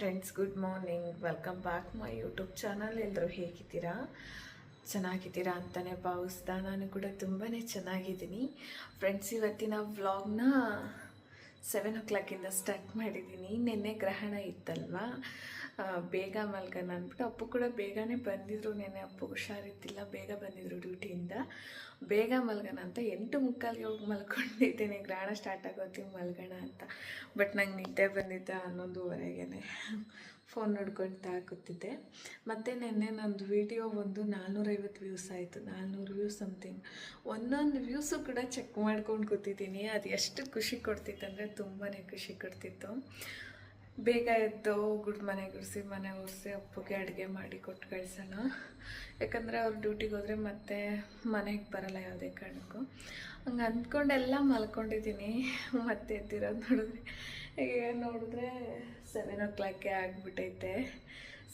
Friends good morning welcome back my YouTube channel ಎಲ್ಲರೂ ಹೇಗಿದ್ದೀರಾ? ಚೆನ್ನಾಗಿದ್ದೀರಾ ಅಂತಲೇ ಭಾವಿಸ್ತಾ ನಾನು ಕೂಡ ತುಂಬಾ ಚೆನ್ನಾಗಿದ್ದೀನಿ. ಫ್ರೆಂಡ್ಸ್ ಇವತ್ತಿನ ವ್ಲಾಗ್ನ ಸೆವೆನ್ ಓ ಕ್ಲಾಕಿಂದ ಸ್ಟಾರ್ಟ್ ಮಾಡಿದ್ದೀನಿ. ನಿನ್ನೆ ಗ್ರಹಣ ಇತ್ತಲ್ವಾ? ಬೇಗ ಮಲ್ಗೋಣ ಅಂದ್ಬಿಟ್ಟು ಅಪ್ಪು ಕೂಡ ಬೇಗನೆ ಬಂದಿದ್ರು ನೆನ್ನೆ. ಅಪ್ಪು ಹುಷಾರಿದ್ದಿಲ್ಲ ಬೇಗ ಬಂದಿದ್ರು ಡ್ಯೂಟಿಯಿಂದ. ಬೇಗ ಮಲ್ಗೋಣ ಅಂತ ಎಂಟು ಮುಕ್ಕಾಲಿಗೆ ಹೋಗಿ ಮಲ್ಕೊಂಡಿದ್ದೇನೆ. ಗ್ರಹಣ ಸ್ಟಾರ್ಟ್ ಆಗೋತಿ ಮಲ್ಗೋಣ ಅಂತ. ಬಟ್ ನಂಗೆ ನಿದ್ದೆ ಬಂದಿದ್ದೆ ಹನ್ನೊಂದುವರೆಗೆ ಫೋನ್ ನೋಡ್ಕೊಳ್ತಾ ಕೂತಿದ್ದೆ. ಮತ್ತು ನಿನ್ನೆ ನಂದು ವಿಡಿಯೋ ಒಂದು ನಾನ್ನೂರೈವತ್ತು ವ್ಯೂಸ್ ಆಯಿತು. ನಾನ್ನೂರು ವ್ಯೂಸ್ ಸಮಥಿಂಗ್ ಒಂದೊಂದು ವ್ಯೂಸು ಕೂಡ ಚೆಕ್ ಮಾಡ್ಕೊಂಡು ಕೂತಿದ್ದೀನಿ. ಅದು ಎಷ್ಟು ಖುಷಿ ಕೊಡ್ತಿತ್ತು ಅಂದರೆ ತುಂಬಾ ಖುಷಿ ಕೊಡ್ತಿತ್ತು. ಬೇಗ ಎದ್ದು ಗುಡ್ ಮನೆ ಗುಡಿಸಿ ಮನೆ ಒರೆಸಿ, ಅಪ್ಪಗೆ ಅಡುಗೆ ಮಾಡಿ ಕೊಟ್ಟು ಕಳಿಸೋಣ. ಯಾಕಂದರೆ ಅವ್ರು ಡ್ಯೂಟಿಗೆ ಹೋದರೆ ಮತ್ತೆ ಮನೆಗೆ ಬರಲ್ಲ ಯಾವುದೇ ಕಾರಣಕ್ಕೂ. ಹಂಗೆ ಅಂದ್ಕೊಂಡೆಲ್ಲ ಮಲ್ಕೊಂಡಿದ್ದೀನಿ. ಮತ್ತೆ ಎದ್ದಿರೋದು ನೋಡಿದ್ರೆ, ಈಗ ನೋಡಿದ್ರೆ ಸೆವೆನ್ ಓ ಕ್ಲಾಕೇ ಆಗಿಬಿಟ್ಟೈತೆ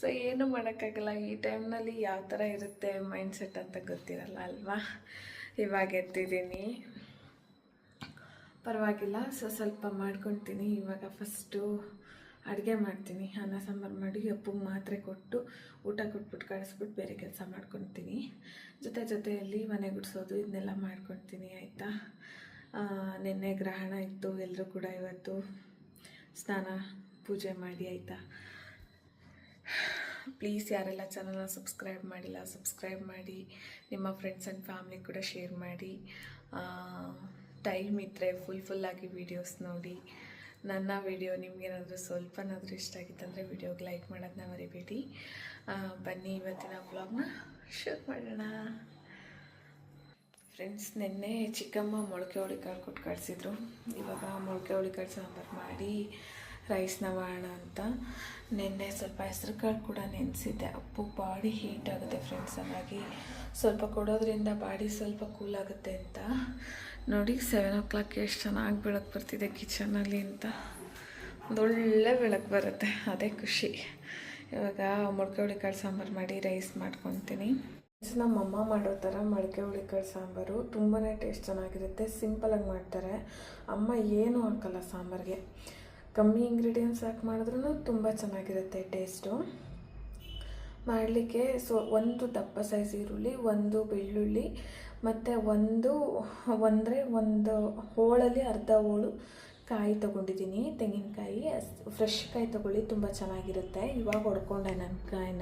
ಸೊ ಏನು ಮಾಡೋಕ್ಕಾಗಲ್ಲ. ಈ ಟೈಮ್ನಲ್ಲಿ ಯಾವ ಥರ ಇರುತ್ತೆ ಮೈಂಡ್ಸೆಟ್ ಅಂತ ಗೊತ್ತಿರಲ್ಲ ಅಲ್ವಾ? ಇವಾಗ ಎದ್ದಿದ್ದೀನಿ. ಪರವಾಗಿಲ್ಲ. ಸೊ ಸ್ವಲ್ಪ ಮಾಡ್ಕೊತೀನಿ. ಇವಾಗ ಫಸ್ಟು ಅಡುಗೆ ಮಾಡ್ತೀನಿ, ಅನ್ನ, ಸಾಂಬಾರು ಮಾಡಿ ಅಪ್ಪಗೆ ಮಾತ್ರೆ ಕೊಟ್ಟು ಊಟ ಕೊಟ್ಬಿಟ್ಟು ಕಳಿಸ್ಬಿಟ್ಟು ಬೇರೆ ಕೆಲಸ ಮಾಡ್ಕೊತೀನಿ. ಜೊತೆ ಜೊತೆಯಲ್ಲಿ ಮನೆ ಗುಡಿಸೋದು ಇದನ್ನೆಲ್ಲ ಮಾಡ್ಕೊತೀನಿ, ಆಯಿತಾ? ನಿನ್ನೆ ಗ್ರಹಣ ಇತ್ತು ಎಲ್ಲರೂ ಕೂಡ ಇವತ್ತು ಸ್ನಾನ, ಪೂಜೆ ಮಾಡಿ, ಆಯಿತಾ? ಪ್ಲೀಸ್ ಯಾರೆಲ್ಲ ಚಾನಲ್ನ ಸಬ್ಸ್ಕ್ರೈಬ್ ಮಾಡಿಲ್ಲ, ಸಬ್ಸ್ಕ್ರೈಬ್ ಮಾಡಿ, ನಿಮ್ಮ ಫ್ರೆಂಡ್ಸ್ ಆ್ಯಂಡ್ ಫ್ಯಾಮ್ಲಿ ಕೂಡ ಶೇರ್ ಮಾಡಿ. ಟೈಮ್ ಇದ್ದರೆ ಫುಲ್ ಫುಲ್ಲಾಗಿ ವೀಡಿಯೋಸ್ ನೋಡಿ. ನನ್ನ ವಿಡಿಯೋ ನಿಮಗೇನಾದರೂ ಸ್ವಲ್ಪನಾದರೂ ಇಷ್ಟ ಆಗಿತ್ತಂದರೆ ವಿಡಿಯೋಗೆ ಲೈಕ್ ಮಾಡೋದನ್ನ ಮರಿಬೇಡಿ. ಬನ್ನಿ ಇವತ್ತಿನ ಬ್ಲಾಗ್ನ ಶೇರ್ ಮಾಡೋಣ. ಫ್ರೆಂಡ್ಸ್ ನಿನ್ನೆ ಚಿಕ್ಕಮ್ಮ ಮೊಳಕೆ ಹುಳಿಕಾಳು ಕೊಟ್ಟು ಕಳಿಸಿದ್ರು ಇವಾಗ ಮೊಳಕೆ ಹುಳಿಕಾಳು ಸಾಂಬಾರು ಮಾಡಿ ರೈಸ್ನ ಮಾಡೋಣ ಅಂತ. ನಿನ್ನೆ ಸ್ವಲ್ಪ ಹೆಸರು ಕಾಳು ಕೂಡ ನೆನೆಸಿದ್ದೆ. ಅಪ್ಪು, ಬಾಡಿ ಹೀಟ್ ಆಗುತ್ತೆ ಫ್ರೆಂಡ್ಸ್ ಹಾಗಾಗಿ ಸ್ವಲ್ಪ ಕೊಡೋದ್ರಿಂದ ಬಾಡಿ ಸ್ವಲ್ಪ ಕೂಲ್ ಆಗುತ್ತೆ ಅಂತ. ನೋಡಿ ಸೆವೆನ್ ಓ ಕ್ಲಾಕ್ ಎಷ್ಟು ಚೆನ್ನಾಗಿ ಬೆಳಕು ಬರ್ತಿದೆ ಕಿಚನಲ್ಲಿ ಅಂತ. ಒಂದೊಳ್ಳೆ ಬೆಳಕು ಬರುತ್ತೆ, ಅದೇ ಖುಷಿ. ಇವಾಗ ಮೊಳಕೆ ಹುಳಿಕಾಳು ಸಾಂಬಾರು ಮಾಡಿ ರೈಸ್ ಮಾಡ್ಕೊತೀನಿ. ನಮ್ಮಮ್ಮ ಮಾಡೋ ಥರ ಮೊಳಕೆ ಹುಳಿಕಾಳು ಸಾಂಬಾರು ತುಂಬಾ ಟೇಸ್ಟ್ ಚೆನ್ನಾಗಿರುತ್ತೆ ಸಿಂಪಲಾಗಿ ಮಾಡ್ತಾರೆ. ಅಮ್ಮ ಏನೂ ಹಾಕಲ್ಲ ಸಾಂಬಾರಿಗೆ. ಕಮ್ಮಿ ಇಂಗ್ರೀಡಿಯೆಂಟ್ಸ್ ಹಾಕಿ ಮಾಡಿದ್ರೂ ತುಂಬ ಚೆನ್ನಾಗಿರುತ್ತೆ ಟೇಸ್ಟು ಮಾಡಲಿಕ್ಕೆ ಸೊ ಒಂದು ದಪ್ಪ ಸೈಜ್ ಈರುಳ್ಳಿ, ಒಂದು ಬೆಳ್ಳುಳ್ಳಿ ಮತ್ತು ಒಂದು ಅಂದರೆ ಒಂದು ಹೋಳಲ್ಲಿ ಅರ್ಧ ಹೋಳು ಕಾಯಿ ತೊಗೊಂಡಿದ್ದೀನಿ. ತೆಂಗಿನಕಾಯಿ ಫ್ರೆಶ್ ಕಾಯಿ ತೊಗೊಳ್ಳಿ ತುಂಬ ಚೆನ್ನಾಗಿರುತ್ತೆ. ಇವಾಗ ಹೊಡ್ಕೊಂಡೆ ನನ್ನ ಕಾಯಿನ.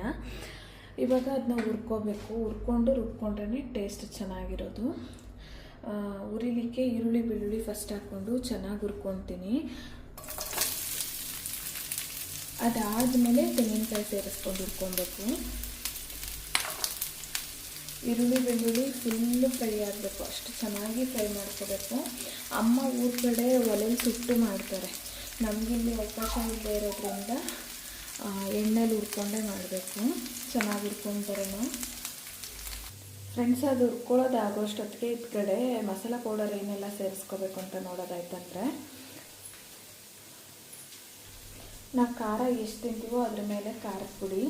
ಇವಾಗ ಅದನ್ನ ಹುರ್ಕೋಬೇಕು. ಹುರ್ಕೊಂಡು ರುಬ್ಕೊಂಡ್ರೆ ಟೇಸ್ಟ್ ಚೆನ್ನಾಗಿರೋದು. ಆ, ಹುರಿಲಿಕ್ಕೆ ಈರುಳ್ಳಿ ಬೆಳ್ಳುಳ್ಳಿ ಫಸ್ಟ್ ಹಾಕ್ಕೊಂಡು ಚೆನ್ನಾಗಿ ಹುರ್ಕೊತೀನಿ. ಅದಾದಮೇಲೆ ತೆಂಗಿನಕಾಯಿ ಸೇರಿಸ್ಕೊಂಡು ಹುರ್ಕೊಬೇಕು. ಈರುಳ್ಳಿ, ಬೆಳ್ಳುಳ್ಳಿ ಫುಲ್ಲು ಫ್ರೈ ಆಗಬೇಕು. ಅಷ್ಟು ಚೆನ್ನಾಗಿ ಫ್ರೈ ಮಾಡ್ಕೋಬೇಕು. ಅಮ್ಮ ಊರ ಕಡೆ ಒಲೆಯಲ್ಲಿ ಸುಟ್ಟು ಮಾಡ್ತಾರೆ. ನಮಗಿಲ್ಲಿ ಅವಕಾಶ ಇಲ್ಲದೆ ಇರೋದ್ರಿಂದ ಎಣ್ಣೆಲಿ ಹುರ್ಕೊಂಡೇ ಮಾಡಬೇಕು. ಚೆನ್ನಾಗಿ ಹುರ್ಕೊಂತಾರೆ ಫ್ರೆಂಡ್ಸ್ ಅದು ಹುರ್ಕೊಳ್ಳೋದು ಆಗೋಷ್ಟೊತ್ತಿಗೆ ಇದ್ ಕಡೆ ಮಸಾಲ ಪೌಡರ್ ಏನೆಲ್ಲ ಸೇರಿಸ್ಕೋಬೇಕು ಅಂತ ನೋಡೋದಾಯ್ತಂದರೆ, ನಾವು ಖಾರ ಎಷ್ಟು ತಿಂತೀವೋ ಅದ್ರ ಮೇಲೆ ಖಾರದ ಪುಡಿ.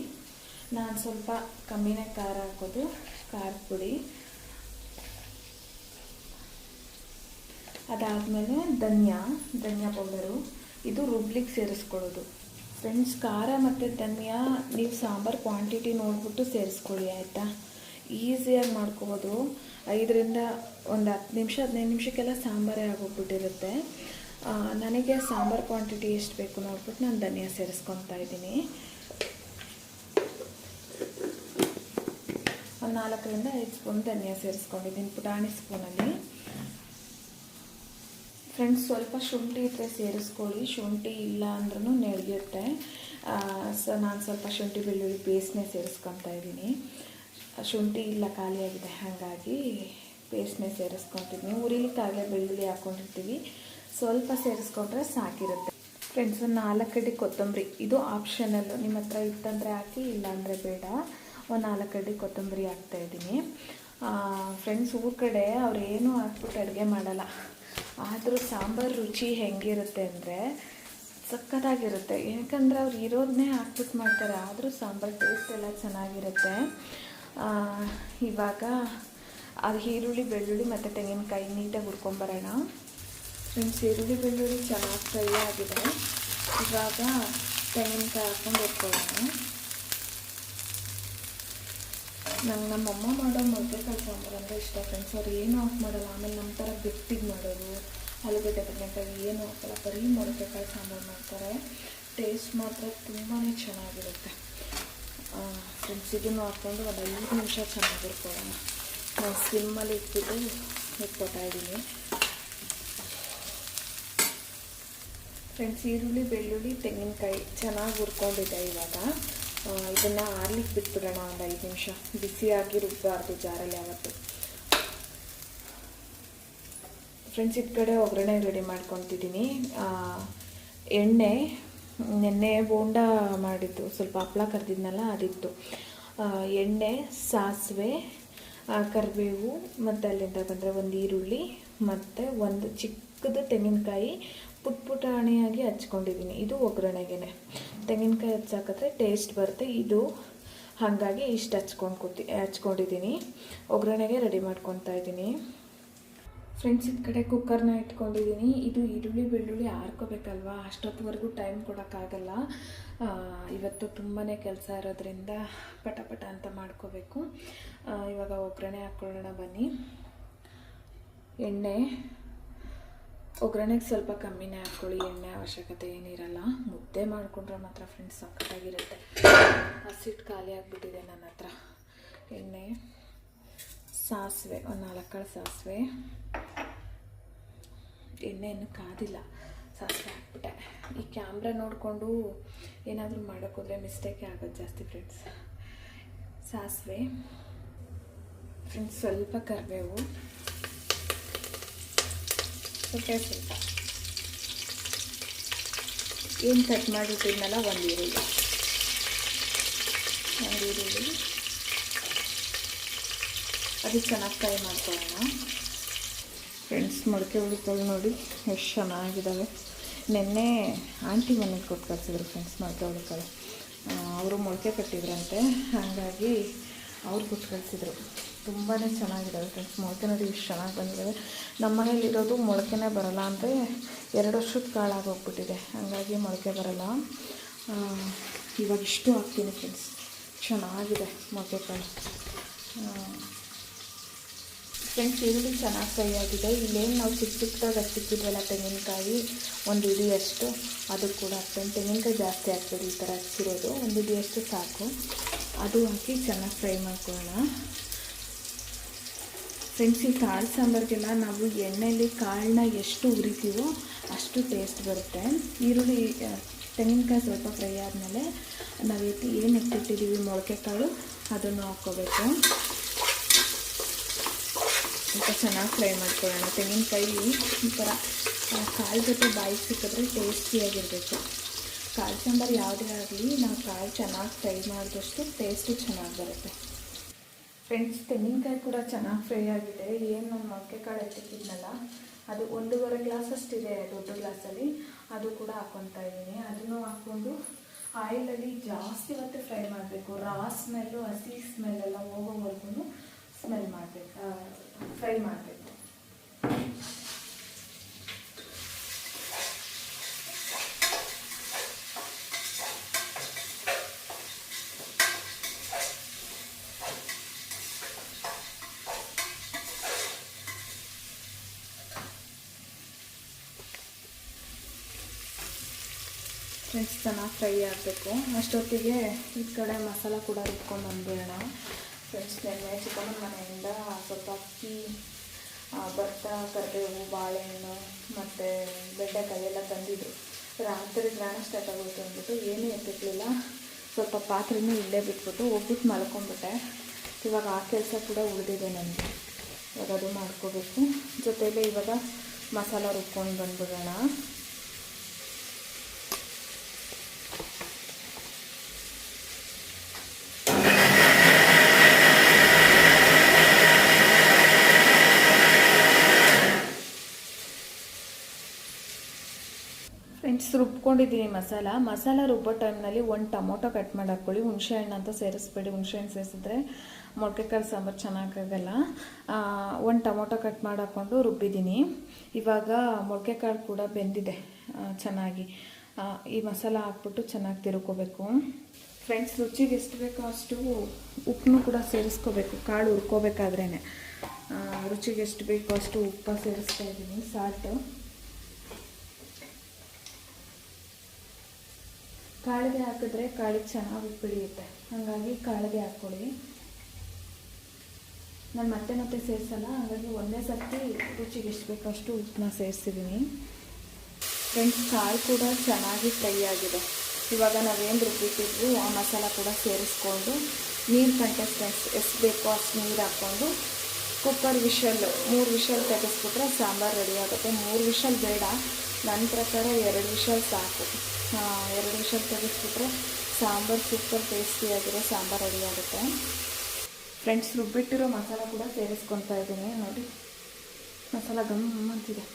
ನಾನು ಸ್ವಲ್ಪ ಕಮ್ಮಿನೇ ಖಾರ ಹಾಕೋದು. ಖಾರದ ಪುಡಿ. ಅದಾದಮೇಲೆ ಧನ್ಯಾ ಧನ್ಯಾ ಪೌಡರು. ಇದು ರುಬ್ಲಿಕ್ಕೆ ಸೇರಿಸ್ಕೊಳ್ಳೋದು. ಫ್ರೆಂಡ್ಸ್ ಖಾರ ಮತ್ತು ಧನಿಯಾ, ನೀವು ಸಾಂಬಾರು ಕ್ವಾಂಟಿಟಿ ನೋಡಿಬಿಟ್ಟು ಸೇರಿಸ್ಕೊಳ್ಳಿ, ಆಯಿತಾ? ಈಸಿಯಾಗಿ ಮಾಡ್ಕೋಬೋದು. ಐದರಿಂದ ಒಂದು ಹತ್ತು ನಿಮಿಷ, ಹದಿನೈದು ನಿಮಿಷಕ್ಕೆಲ್ಲ ಸಾಂಬಾರೇ ಆಗೋಗ್ಬಿಟ್ಟಿರುತ್ತೆ. ನನಗೆ ಸಾಂಬಾರು ಕ್ವಾಂಟಿಟಿ ಎಷ್ಟು ಬೇಕು ನೋಡ್ಬಿಟ್ಟು ನಾನು ಧನಿಯಾ ಸೇರಿಸ್ಕೊತಾ ಇದ್ದೀನಿ. ನಾಲ್ಕರಿಂದ ಐದು ಸ್ಪೂನ್ ಧನಿಯಾ ಸೇರಿಸ್ಕೊಂಡಿದ್ದೀನಿ, ಪುಟಾಣಿ ಸ್ಪೂನಲ್ಲಿ. ಫ್ರೆಂಡ್ಸ್ ಸ್ವಲ್ಪ ಶುಂಠಿ ಇದ್ದರೆ ಸೇರಿಸ್ಕೊಳ್ಳಿ. ಶುಂಠಿ ಇಲ್ಲ ಅಂದ್ರೂ ನೆಡಿಯುತ್ತೆ ಸೊ, ನಾನು ಸ್ವಲ್ಪ ಶುಂಠಿ ಬೆಳ್ಳುಳ್ಳಿ ಪೇಸ್ಟ್ನೆ ಸೇರಿಸ್ಕೊತಾ ಇದ್ದೀನಿ. ಶುಂಠಿ ಇಲ್ಲ ಖಾಲಿಯಾಗಿದೆ ಹಾಗಾಗಿ ಪೇಸ್ಟ್ನೇ ಸೇರಿಸ್ಕೊತಿದ್ದೀನಿ. ಉರಿಲಿಕ್ಕಾಗಲೇ ಬೆಳ್ಳುಳ್ಳಿ ಹಾಕ್ಕೊಂಡಿರ್ತೀವಿ ಸ್ವಲ್ಪ ಸೇರಿಸ್ಕೊಂಡ್ರೆ ಸಾಕಿರುತ್ತೆ. ಫ್ರೆಂಡ್ಸ್ ನಾಲ್ಕು ಕೊತ್ತಂಬರಿ. ಇದು ಆಪ್ಷನಲ್ಲು ನಿಮ್ಮ ಹತ್ರ ಇತ್ತಂದರೆ ಹಾಕಿ, ಇಲ್ಲಾಂದರೆ ಬೇಡ. ಒಂದು ನಾಲ್ಕು ಕಡ್ಡಿ ಕೊತ್ತಂಬರಿ ಹಾಕ್ತಾಯಿದ್ದೀನಿ ಫ್ರೆಂಡ್ಸ್ ಊರ ಕಡೆ ಅವ್ರು ಹಾಕ್ಬಿಟ್ಟು ಅಡುಗೆ ಮಾಡಲ್ಲ. ಆದರೂ ಸಾಂಬಾರು ರುಚಿ ಹೆಂಗಿರುತ್ತೆ ಅಂದರೆ ಸಖತ್ತಾಗಿರುತ್ತೆ. ಯಾಕಂದರೆ ಅವ್ರು ಇರೋದನ್ನೇ ಹಾಕ್ಬಿಟ್ಟು ಮಾಡ್ತಾರೆ. ಆದರೂ ಸಾಂಬಾರು ಟೇಸ್ಟ್ ಎಲ್ಲ ಚೆನ್ನಾಗಿರುತ್ತೆ. ಇವಾಗ ಅದು ಈರುಳ್ಳಿ, ಬೆಳ್ಳುಳ್ಳಿ ಮತ್ತು ತೆಂಗಿನಕಾಯಿ ನೀಟಾಗಿ ಹುರ್ಕೊಂಬರೋಣ. ಫ್ರೆಂಡ್ಸ್ ಈರುಳ್ಳಿ, ಬೆಳ್ಳುಳ್ಳಿ ಚೆನ್ನಾಗಿ ಫ್ರೈ ಆಗಿದೆ. ಇವಾಗ ತೆಂಗಿನಕಾಯಿ ಹಾಕ್ಕೊಂಡು ಇಟ್ಕೊಳ್ಳೋಣ ನಂಗೆ ನಮ್ಮಮ್ಮ ಮಾಡೋ ಮೊಳಕೆಕಾಳು ಸಾಂಬಾರು ಅಂದರೆ ಇಷ್ಟ ಫ್ರೆಂಡ್ಸ್ ಅವ್ರು ಏನು ಆಫ್ ಮಾಡಲ್ಲ. ಆಮೇಲೆ ನಮ್ಮ ಥರ ಗಟ್ಟಿಗೆ ಮಾಡೋದು, ಆಲೂಗಡ್ಡೆ, ಬದನೆಕಾಯಿ ಏನು ಹಾಕಲ್ಲ ಬರೀ ಮೊಳಕೆಕಾಳು ಸಾಂಬಾರು ಮಾಡ್ತಾರೆ. ಟೇಸ್ಟ್ ಮಾತ್ರ ತುಂಬಾ ಚೆನ್ನಾಗಿರುತ್ತೆ. ಫ್ರೆಂಡ್ಸ್ ಇದನ್ನು ಹಾಕ್ಕೊಂಡು ಒಂದು ಐದು ನಿಮಿಷ ಚೆನ್ನಾಗಿ ನಾವು ನಾನು ಸಿಮ್ಮಲ್ಲಿ ಇಟ್ಬಿಟ್ಟು ಇಟ್ಕೊತಾ ಇದ್ದೀನಿ. ಫ್ರೆಂಡ್ಸ್ ಈರುಳ್ಳಿ, ಬೆಳ್ಳುಳ್ಳಿ, ತೆಂಗಿನಕಾಯಿ ಚೆನ್ನಾಗಿ ಹುರ್ಕೊಂಡಿದೆ ಇವಾಗ. ಇದನ್ನು ಆರ್ಲಿಕ್ಕೆ ಬಿಟ್ಬಿಡೋಣ ಒಂದು ಐದು ನಿಮಿಷ. ಬಿಸಿಯಾಗಿ ರುಬ್ಬಾರ್ದು ಜಾರಲ್ಲಿ ಯಾವತ್ತು. ಫ್ರೆಂಡ್ಸ್ ಇದ ಕಡೆ ಒಗ್ಗರಣೆ ರೆಡಿ ಮಾಡ್ಕೊತಿದ್ದೀನಿ ಎಣ್ಣೆ, ನೆನ್ನೆ ಬೋಂಡ ಮಾಡಿದ್ದು. ಸ್ವಲ್ಪ ಹಪ್ಪಳ ಕರೆದಿದ್ನಲ್ಲ ಅದಿತ್ತು. ಎಣ್ಣೆ, ಸಾಸಿವೆ ಕರಿಬೇವು, ಮತ್ತು ಅಲ್ಲಿಂದ ಬಂದರೆ ಒಂದು ಈರುಳ್ಳಿ, ಮತ್ತು ಒಂದು ಚಿಕ್ಕದು ತೆಂಗಿನಕಾಯಿ ಪುಟ್ ಪುಟಾಣಿಯಾಗಿ ಹಚ್ಕೊಂಡಿದ್ದೀನಿ. ಇದು ಒಗ್ಗರಣೆಗೆ ತೆಂಗಿನಕಾಯಿ ಹಚ್ಚಾಕಿದ್ರೆ ಟೇಸ್ಟ್ ಬರುತ್ತೆ. ಇದು ಹಾಗಾಗಿ ಇಷ್ಟು ಹಚ್ಕೊಂಡು ಕೂತಿ ಹಚ್ಕೊಂಡಿದ್ದೀನಿ ಒಗ್ಗರಣೆಗೆ ರೆಡಿ ಮಾಡ್ಕೊತಾ ಇದ್ದೀನಿ ಫ್ರೆಂಡ್ಸ್ ಇದು ಕಡೆ ಕುಕ್ಕರ್ನ ಇಟ್ಕೊಂಡಿದ್ದೀನಿ ಇದು ಈರುಳ್ಳಿ ಬೆಳ್ಳುಳ್ಳಿ ಹಾರ್ಕೋಬೇಕಲ್ವಾ ಅಷ್ಟೊತ್ತುವರೆಗೂ ಟೈಮ್ ಕೊಡೋಕ್ಕಾಗಲ್ಲ. ಇವತ್ತು ತುಂಬಾ ಕೆಲಸ ಇರೋದ್ರಿಂದ ಪಟ ಅಂತ ಮಾಡ್ಕೋಬೇಕು. ಇವಾಗ ಒಗ್ಗರಣೆ ಹಾಕ್ಕೊಳ್ಳೋಣ ಬನ್ನಿ. ಎಣ್ಣೆ ಒಗ್ಗರಣೆಗೆ ಸ್ವಲ್ಪ ಕಮ್ಮಿನೇ ಹಾಕ್ಕೊಳ್ಳಿ, ಎಣ್ಣೆ ಅವಶ್ಯಕತೆ ಏನಿರಲ್ಲ. ಮುದ್ದೆ ಮಾಡಿಕೊಂಡ್ರೆ ಮಾತ್ರ ಫ್ರೆಂಡ್ಸ್ ಸಕ್ಕತ್ತಾಗಿರುತ್ತೆ ಹಸಿಟ್ಟು ಖಾಲಿ ಆಗಿಬಿಟ್ಟಿದೆ ನನ್ನ ಹತ್ರ. ಎಣ್ಣೆ, ಸಾಸಿವೆ, ಒಂದು ನಾಲ್ಕು ಕಾಳು ಸಾಸಿವೆ. ಎಣ್ಣೆಯನ್ನು ಕಾದಿಲ್ಲ, ಸಾಸಿವೆ ಹಾಕ್ಬಿಟ್ಟೆ. ಈ ಕ್ಯಾಮ್ರಾ ನೋಡಿಕೊಂಡು ಏನಾದರೂ ಮಾಡೋಕ್ಕೋದ್ರೆ ಮಿಸ್ಟೇಕೇ ಆಗೋದು ಜಾಸ್ತಿ ಫ್ರೆಂಡ್ಸ್ ಸಾಸಿವೆ ಫ್ರೆಂಡ್ಸ್ ಸ್ವಲ್ಪ ಕರಿಬೇವು. ಸ್ವಲ್ಪ ಏನು ಕಟ್ ಮಾಡಿಟ್ಟಿದ್ನಲ್ಲ ಒಂದು ಈರುಳ್ಳಿ. ಒಂದು ಈರುಳ್ಳಿ. ಅದು ಚೆನ್ನಾಗಿ ಫ್ರೈ ಮಾಡ್ಕೊಳ್ಳೋಣ. ಫ್ರೆಂಡ್ಸ್ ಮೊಳಕೆ ಹುಳಿಗಳು ನೋಡಿ, ಎಷ್ಟು ಚೆನ್ನಾಗಿದ್ದಾವೆ ನಿನ್ನೆ ಆಂಟಿ ಮನೆಗೆ ಕೊಟ್ಟು ಕಳಿಸಿದ್ರು ಫ್ರೆಂಡ್ಸ್ ಮೊಳಕೆ ಹುಳಿಗಳು ಅವರು ಮೊಳಕೆ ಕಟ್ಟಿದ್ರಂತೆ. ಹಾಗಾಗಿ ಅವ್ರು ಕೊಟ್ಟು ಕಳಿಸಿದ್ರು. ತುಂಬಾ ಚೆನ್ನಾಗಿದ್ದಾವೆ ಫ್ರೆಂಡ್ಸ್ ಮೊಳಕೆ ನೋಡಿ ಇಷ್ಟು ಚೆನ್ನಾಗಿ ಬಂದಿದ್ದಾವೆ ನಮ್ಮ ಮನೇಲಿರೋದು ಮೊಳಕೆನೇ ಬರಲ್ಲ ಅಂದರೆ ಎರಡು ವರ್ಷದ ಕಾಳಾಗೋಗ್ಬಿಟ್ಟಿದೆ ಹಾಗಾಗಿ ಮೊಳಕೆ ಬರಲ್ಲ. ಇವಾಗ ಇಷ್ಟು ಹಾಕ್ತೀನಿ ಫ್ರೆಂಡ್ಸ್ ಚೆನ್ನಾಗಿದೆ ಮೊಳಕೆ ಕಾಳು. ಫ್ರೆಂಡ್ಸ್ ಈರುಳ್ಳಿ ಚೆನ್ನಾಗಿ ಫ್ರೈ ಆಗಿದೆ. ಇಲ್ಲೇನು ನಾವು ಚಿಕ್ಕ ಚಿಕ್ಕದಾಗಿ ಹಚ್ಚಿಕ್ಕಿದ್ವಲ್ಲ ತೆಂಗಿನಕಾಯಿ, ಒಂದು ಇಡಿಯಷ್ಟು, ಅದು ಕೂಡ ತೆಂಗಿನಕಾಯಿ ಜಾಸ್ತಿ ಹಾಕ್ಬೇಡಿ ಈ ಥರ ಹಚ್ಚಿರೋದು. ಒಂದು ಇಡಿಯಷ್ಟು ಸಾಕು. ಅದು ಹಾಕಿ ಚೆನ್ನಾಗಿ ಫ್ರೈ ಮಾಡ್ಕೊಳ್ಳೋಣ. ಫ್ರೆಂಡ್ಸ್, ಈ ಕಾಳು ಸಾಂಬಾರಿಗೆಲ್ಲ ನಾವು ಎಣ್ಣೆಯಲ್ಲಿ ಕಾಳನ್ನ ಎಷ್ಟು ಉರಿತೀವೋ ಅಷ್ಟು ಟೇಸ್ಟ್ ಬರುತ್ತೆ. ಈರುಳ್ಳಿ ತೆಂಗಿನಕಾಯಿ ಸ್ವಲ್ಪ ಫ್ರೈ ಆದಮೇಲೆ ನಾವು ಎತ್ತಿ ಏನು ಇಟ್ಟಿಟ್ಟಿದ್ದೀವಿ ಮೊಳಕೆ ಕಾಳು, ಅದನ್ನು ಹಾಕ್ಕೋಬೇಕು. ಸ್ವಲ್ಪ ಚೆನ್ನಾಗಿ ಫ್ರೈ ಮಾಡ್ಕೊಳ್ಳೋಣ. ತೆಂಗಿನಕಾಯಿ ಈ ಥರ ಕಾಳು ಜೊತೆ ಬಾಯಿ ಸಿಕ್ಕಿದ್ರೆ ಟೇಸ್ಟಿಯಾಗಿರಬೇಕು ಕಾಳು ಸಾಂಬಾರು ಯಾವುದೇ ಆಗಲಿ ನಾವು ಕಾಳು ಚೆನ್ನಾಗಿ ಫ್ರೈ ಮಾಡಿದಷ್ಟು ಟೇಸ್ಟು ಚೆನ್ನಾಗಿ ಬರುತ್ತೆ. ಫ್ರೆಂಡ್ಸ್ ತೆಂಗಿನಕಾಯಿ ಕೂಡ ಚೆನ್ನಾಗಿ ಫ್ರೈ ಆಗಿದೆ. ಏನು ನಾನು ಮೊಳಕೆ ಕಾಳು ಎತ್ತಿಟ್ಟಿದ್ನಲ್ಲ, ಅದು ಒಂದೂವರೆ ಗ್ಲಾಸ್ ಅಷ್ಟಿದೆ, ದೊಡ್ಡ ಗ್ಲಾಸಲ್ಲಿ ಅದು ಕೂಡ ಹಾಕೊತಾ ಇದ್ದೀನಿ. ಅದನ್ನು ಹಾಕ್ಕೊಂಡು ಆಯಿಲಲ್ಲಿ ಜಾಸ್ತಿ ಹೊತ್ತು ಫ್ರೈ ಮಾಡಬೇಕು. ರಾ ಸ್ಮೆಲ್ಲು ಹಸಿ ಸ್ಮೆಲ್ ಎಲ್ಲ ಹೋಗೋವರೆಗೂ ಸ್ಮೆಲ್ ಮಾಡಬೇಕು ಫ್ರೈ ಮಾಡಬೇಕು ಫ್ರೆಂಡ್ಸ್ ಚೆನ್ನಾಗಿ ಫ್ರೈ ಆಗಬೇಕು. ಅಷ್ಟೊತ್ತಿಗೆ ಈ ಕಡೆ ಮಸಾಲ ಕೂಡ ರುಬ್ಕೊಂಡು ಬಂದ್ಬಿಡೋಣ. ಫ್ರೆಂಡ್ಸ್ ನೆನ್ನೆ ಚಿಕ್ಕಮ್ಮನ ಮನೆಯಿಂದ ಸ್ವಲ್ಪ ಅಕ್ಕಿ ಭತ್ತ ಕರಿಬೇವು, ಬಾಳೆಹಣ್ಣು ಮತ್ತು ಬೆಂಡೆಕಾಯಿ ಎಲ್ಲ ತಂದಿದ್ರು. ರಾತ್ರಿ ಗ್ರಾಣ ಸ್ಟಾರ್ಟ್ ಆಗೋಯ್ತು ಅಂದ್ಬಿಟ್ಟು ಏನೂ ಎತ್ತಿರಲಿಲ್ಲ. ಸ್ವಲ್ಪ ಪಾತ್ರೆನೂ ಇಲ್ಲೇ ಬಿಟ್ಬಿಟ್ಟು ಹೋಗ್ಬಿಟ್ಟು ಮಲ್ಕೊಂಡ್ಬಿಟ್ಟೆ. ಇವಾಗ ಆ ಕೆಲಸ ಕೂಡ ಉಳಿದಿದೆ ನನಗೆ ಇವಾಗ ಅದು ಮಾಡ್ಕೋಬೇಕು. ಜೊತೆಯಲ್ಲೇ ಇವಾಗ ಮಸಾಲ ರುಬ್ಕೊಂಡು ಬಂದ್ಬಿಡೋಣ ಫ್ರೆಂಡ್ಸ್ ರುಬ್ಕೊಂಡಿದ್ದೀನಿ ಮಸಾಲ. ಮಸಾಲ ರುಬ್ಬೋ ಟೈಮ್ನಲ್ಲಿ ಒಂದು ಟೊಮೊಟೊ ಕಟ್ ಮಾಡಿ ಹಾಕ್ಕೊಳ್ಳಿ ಹುಣಸೆ ಹಣ್ಣು ಅಂತ ಸೇರಿಸ್ಬೇಡಿ. ಹುಣಸೆ ಹಣ್ಣು ಸೇರಿಸಿದ್ರೆ ಮೊಳಕೆ ಕಾಳು ಸಾಂಬಾರು ಚೆನ್ನಾಗಾಗಲ್ಲ. ಒಂದು ಟೊಮೊಟೊ ಕಟ್ ಮಾಡಿ ಹಾಕ್ಕೊಂಡು ರುಬ್ಬಿದ್ದೀನಿ. ಇವಾಗ ಮೊಳಕೆ ಕಾಳು ಕೂಡ ಬೆಂದಿದೆ. ಚೆನ್ನಾಗಿ. ಈ ಮಸಾಲ ಹಾಕ್ಬಿಟ್ಟು ಚೆನ್ನಾಗಿ ತಿರುಕೋಬೇಕು. ಫ್ರೆಂಡ್ಸ್ ರುಚಿಗೆ ಎಷ್ಟು ಬೇಕೋ ಅಷ್ಟು ಉಪ್ಪನ್ನು ಕೂಡ ಸೇರಿಸ್ಕೋಬೇಕು. ಕಾಳು ಹುರ್ಕೋಬೇಕಾದ್ರೇ ರುಚಿಗೆ ಎಷ್ಟು ಬೇಕೋ ಅಷ್ಟು ಉಪ್ಪು ಸೇರಿಸ್ತಾ ಇದ್ದೀನಿ. ಸಾಲ್ಟು ಕಾಳಿಗೆ ಹಾಕಿದ್ರೆ ಕಾಳಿಗೆ ಚೆನ್ನಾಗಿ ಉಪ್ಪಿಡಿಯುತ್ತೆ ಹಾಗಾಗಿ ಕಾಳಿಗೆ ಹಾಕ್ಕೊಳ್ಳಿ ನಾನು ಮತ್ತೆ ಮತ್ತೆ ಸೇರಿಸಲ್ಲ, ಹಾಗಾಗಿ ಒಂದೇ ಸರ್ತಿ ರುಚಿಗೆ ಎಷ್ಟು ಬೇಕೋ ಅಷ್ಟು ಉಪ್ಪನ್ನ ಸೇರಿಸಿದ್ದೀನಿ ಫ್ರೆಂಡ್ಸ್ ಕಾಳು ಕೂಡ ಚೆನ್ನಾಗಿ ಫ್ರೈ ಆಗಿದೆ. ಇವಾಗ ನಾವೇನು ರುಬ್ಬಿಟ್ಟಿದ್ವಿ, ಆ ಮಸಾಲ ಕೂಡ ಸೇರಿಸ್ಕೊಂಡು, ನೀರು ಕಂಟೆಸ್ಟೆನ್ಸ್ ಎಷ್ಟು ಬೇಕೋ ಅಷ್ಟು ನೀರು ಹಾಕ್ಕೊಂಡು, ಕುಕ್ಕರ್ ವಿಷಲ್, ಮೂರು ವಿಷಲ್ ತೆಗೆಸ್ಬಿಟ್ರೆ ಸಾಂಬಾರು ರೆಡಿ ಆಗುತ್ತೆ. ಮೂರು ವಿಷಲ್ ಬೇಡ ನನ್ನ ಪ್ರಕಾರ ಎರಡು ವಿಷಲ್ ಸಾಕು. ಎರಡು ನಿಮಿಷ ತೆಗೆಸ್ಬಿಟ್ರೆ ಸಾಂಬಾರು ಸೂಪರ್ ಟೇಸ್ಟಿಯಾಗಿರೋ ಸಾಂಬಾರು ರೆಡಿ ಆಗುತ್ತೆ. ಫ್ರೆಂಡ್ಸ್ ರುಬ್ಬಿಟ್ಟಿರೋ ಮಸಾಲ ಕೂಡ ಸೇರಿಸ್ಕೊತಾ ಇದ್ದೀನಿ. ನೋಡಿ, ಮಸಾಲ ಗಮ್ ಅಂತಿದೆ.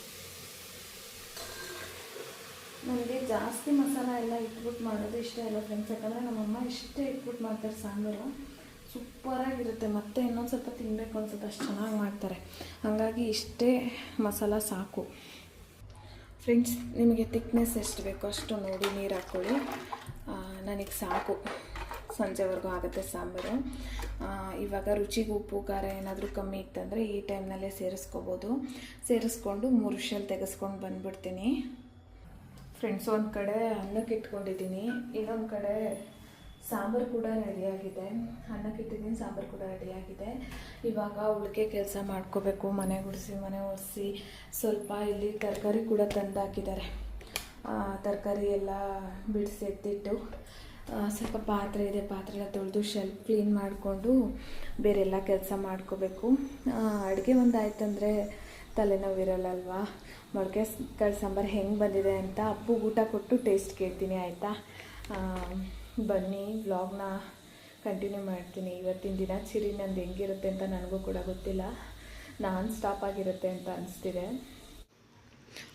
ನನಗೆ ಜಾಸ್ತಿ ಮಸಾಲ ಎಲ್ಲ ಇಟ್ಬಿಟ್ಟು ಮಾಡೋದು ಇಷ್ಟ ಇಲ್ಲ ಫ್ರೆಂಡ್ಸ್ ಯಾಕಂದರೆ ನಮ್ಮಮ್ಮ ಇಷ್ಟೇ ಇಟ್ಬಿಟ್ಟು ಮಾಡ್ತಾರೆ ಸಾಂಬಾರು. ಸೂಪರಾಗಿರುತ್ತೆ. ಮತ್ತೆ ಇನ್ನೊಂದು ಸ್ವಲ್ಪ ತಿನ್ನಬೇಕು ಅನ್ಸುತ್ತೆ. ಅಷ್ಟು ಚೆನ್ನಾಗಿ ಮಾಡ್ತಾರೆ. ಹಾಗಾಗಿ ಇಷ್ಟೇ ಮಸಾಲ ಸಾಕು. ಫ್ರೆಂಡ್ಸ್ ನಿಮಗೆ ತಿಕ್ನೆಸ್ ಎಷ್ಟು ಬೇಕೋ ಅಷ್ಟು ನೋಡಿ ನೀರು ಹಾಕ್ಕೊಳ್ಳಿ. ನನಗೆ ಸಾಕು. ಸಂಜೆವರೆಗೂ ಆಗುತ್ತೆ ಸಾಂಬಾರು. ಇವಾಗ ರುಚಿಗೆ ಉಪ್ಪು ಖಾರ ಏನಾದರೂ ಕಮ್ಮಿ ಇತ್ತಂದರೆ ಈ ಟೈಮ್ನಲ್ಲೇ ಸೇರಿಸ್ಕೋಬೋದು. ಸೇರಿಸ್ಕೊಂಡು ಮೂರು ವಿಷಲ್ ತೆಗೆಸ್ಕೊಂಡು ಬಂದುಬಿಡ್ತೀನಿ. ಫ್ರೆಂಡ್ಸ್ ಒಂದು ಕಡೆ ಅನ್ನಕ್ಕೆ ಇಟ್ಕೊಂಡಿದ್ದೀನಿ ಇನ್ನೊಂದು ಕಡೆ ಸಾಂಬಾರು ಕೂಡ ರೆಡಿಯಾಗಿದೆ ಅನ್ನಕ್ಕೆ ಇಟ್ಟಿದ್ದೀನಿ, ಸಾಂಬಾರು ಕೂಡ ರೆಡಿಯಾಗಿದೆ ಇವಾಗ ಉಳಿಕೆ ಕೆಲಸ ಮಾಡ್ಕೋಬೇಕು, ಮನೆ ಗುಡಿಸಿ, ಮನೆ ಒರೆಸಿ. ಸ್ವಲ್ಪ ಇಲ್ಲಿ ತರಕಾರಿ ಕೂಡ ತಂದಾಕಿದ್ದಾರೆ. ತರಕಾರಿ ಎಲ್ಲ ಬಿಡಿಸಿ ಎತ್ತಿಟ್ಟು ಸ್ವಲ್ಪ ಪಾತ್ರೆ ಇದೆ, ಪಾತ್ರೆ ಎಲ್ಲ ತೊಳೆದು ಶೆಲ್ಫ್ ಕ್ಲೀನ್ ಮಾಡಿಕೊಂಡು ಬೇರೆಲ್ಲ ಕೆಲಸ ಮಾಡ್ಕೋಬೇಕು. ಅಡುಗೆ ಒಂದು ಆಯ್ತು ಅಂದರೆ ಅಲ್ವಾ ಮೊಳಕೆ ಕಾಳು ಸಾಂಬಾರು ಹೆಂಗೆ ಬಂದಿದೆ ಅಂತ ಅಪ್ಪು ಊಟ ಕೊಟ್ಟು ಟೇಸ್ಟ್ ಕೇಳ್ತೀನಿ, ಆಯಿತಾ? ಬನ್ನಿ ವ್ಲಾಗ್ನ ಕಂಟಿನ್ಯೂ ಮಾಡ್ತೀನಿ. ಇವತ್ತಿನ ದಿನ ಚಿರಿ ನಂದು ಹೆಂಗಿರುತ್ತೆ ಅಂತ ನನಗೂ ಕೂಡ ಗೊತ್ತಿಲ್ಲ. ನಾನ್ ಸ್ಟಾಪ್ ಆಗಿರುತ್ತೆ ಅಂತ ಅನಿಸ್ತಿದೆ.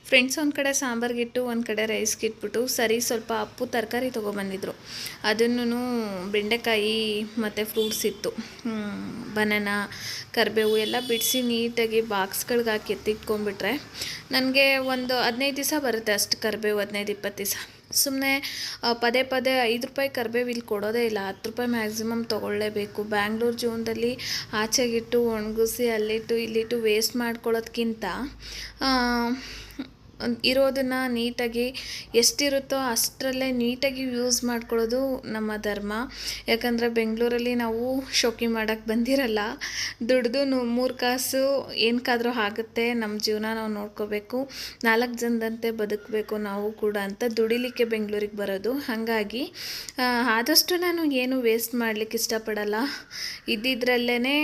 ಫ್ರೆಂಡ್ಸ್ ಒಂದು ಕಡೆ ಸಾಂಬಾರ್ಗಿಟ್ಟು, ಒಂದು ಕಡೆ ರೈಸ್ಗೆ ಇಟ್ಬಿಟ್ಟು ಸರಿ ಸ್ವಲ್ಪ ಅಪ್ಪು, ತರಕಾರಿ ತೊಗೊಬಂದಿದ್ರು. ಅದನ್ನು ಬೆಂಡೆಕಾಯಿ ಮತ್ತು ಫ್ರೂಟ್ಸ್ ಇತ್ತು. ಬನಾನಾ, ಕರಿಬೇವು ಎಲ್ಲ ಬಿಡಿಸಿ ನೀಟಾಗಿ ಬಾಕ್ಸ್ಗಳಿಗೆ ಹಾಕಿ ಎತ್ತಿಟ್ಕೊಂಡ್ಬಿಟ್ರೆ ನನಗೆ ಒಂದು ಹದಿನೈದು ದಿವಸ ಬರುತ್ತೆ ಅಷ್ಟು ಕರಿಬೇವು, ಹದಿನೈದು, ಇಪ್ಪತ್ತು ದಿವಸ. ಸುಮ್ಮನೆ ಪದೇ ಪದೇ ಐದು ರೂಪಾಯಿ ಕರಿಬೇವು ಇಲ್ಲಿ ಕೊಡೋದೇ ಇಲ್ಲ. ಹತ್ತು ರೂಪಾಯಿ ಮ್ಯಾಕ್ಸಿಮಮ್ ತೊಗೊಳ್ಳೇಬೇಕು. ಬ್ಯಾಂಗ್ಳೂರು ಜೀವನದಲ್ಲಿ ಆಚೆಗಿಟ್ಟು ಒಣಗಿಸಿ ಅಲ್ಲಿಟ್ಟು ಇಲ್ಲಿಟ್ಟು ವೇಸ್ಟ್ ಮಾಡ್ಕೊಳ್ಳೋದ್ಕಿಂತ ಇರೋದನ್ನು ನೀಟಾಗಿ ಎಷ್ಟಿರುತ್ತೋ ಅಷ್ಟರಲ್ಲೇ ನೀಟಾಗಿ ಯೂಸ್ ಮಾಡ್ಕೊಳ್ಳೋದು ನಮ್ಮ ಧರ್ಮ. ಯಾಕಂದರೆ ಬೆಂಗಳೂರಲ್ಲಿ ನಾವು ಶೋಕಿ ಮಾಡೋಕ್ಕೆ ಬಂದಿರಲ್ಲ. ದುಡ್ದು ಮೂರು ಕಾಸು ಏನಕ್ಕಾದರೂ ಆಗುತ್ತೆ ನಮ್ಮ ಜೀವನ ನಾವು ನೋಡ್ಕೋಬೇಕು, ನಾಲ್ಕು ಜನದಂತೆ ಬದುಕಬೇಕು ನಾವು ಕೂಡ ಅಂತ ದುಡಿಲಿಕ್ಕೆ ಬೆಂಗಳೂರಿಗೆ ಬರೋದು. ಹಾಗಾಗಿ ಆದಷ್ಟು ನಾನು ಏನು ವೇಸ್ಟ್ ಮಾಡಲಿಕ್ಕೆ ಇಷ್ಟಪಡಲ್ಲ. ಇದ್ದಿದ್ರಲ್ಲೇ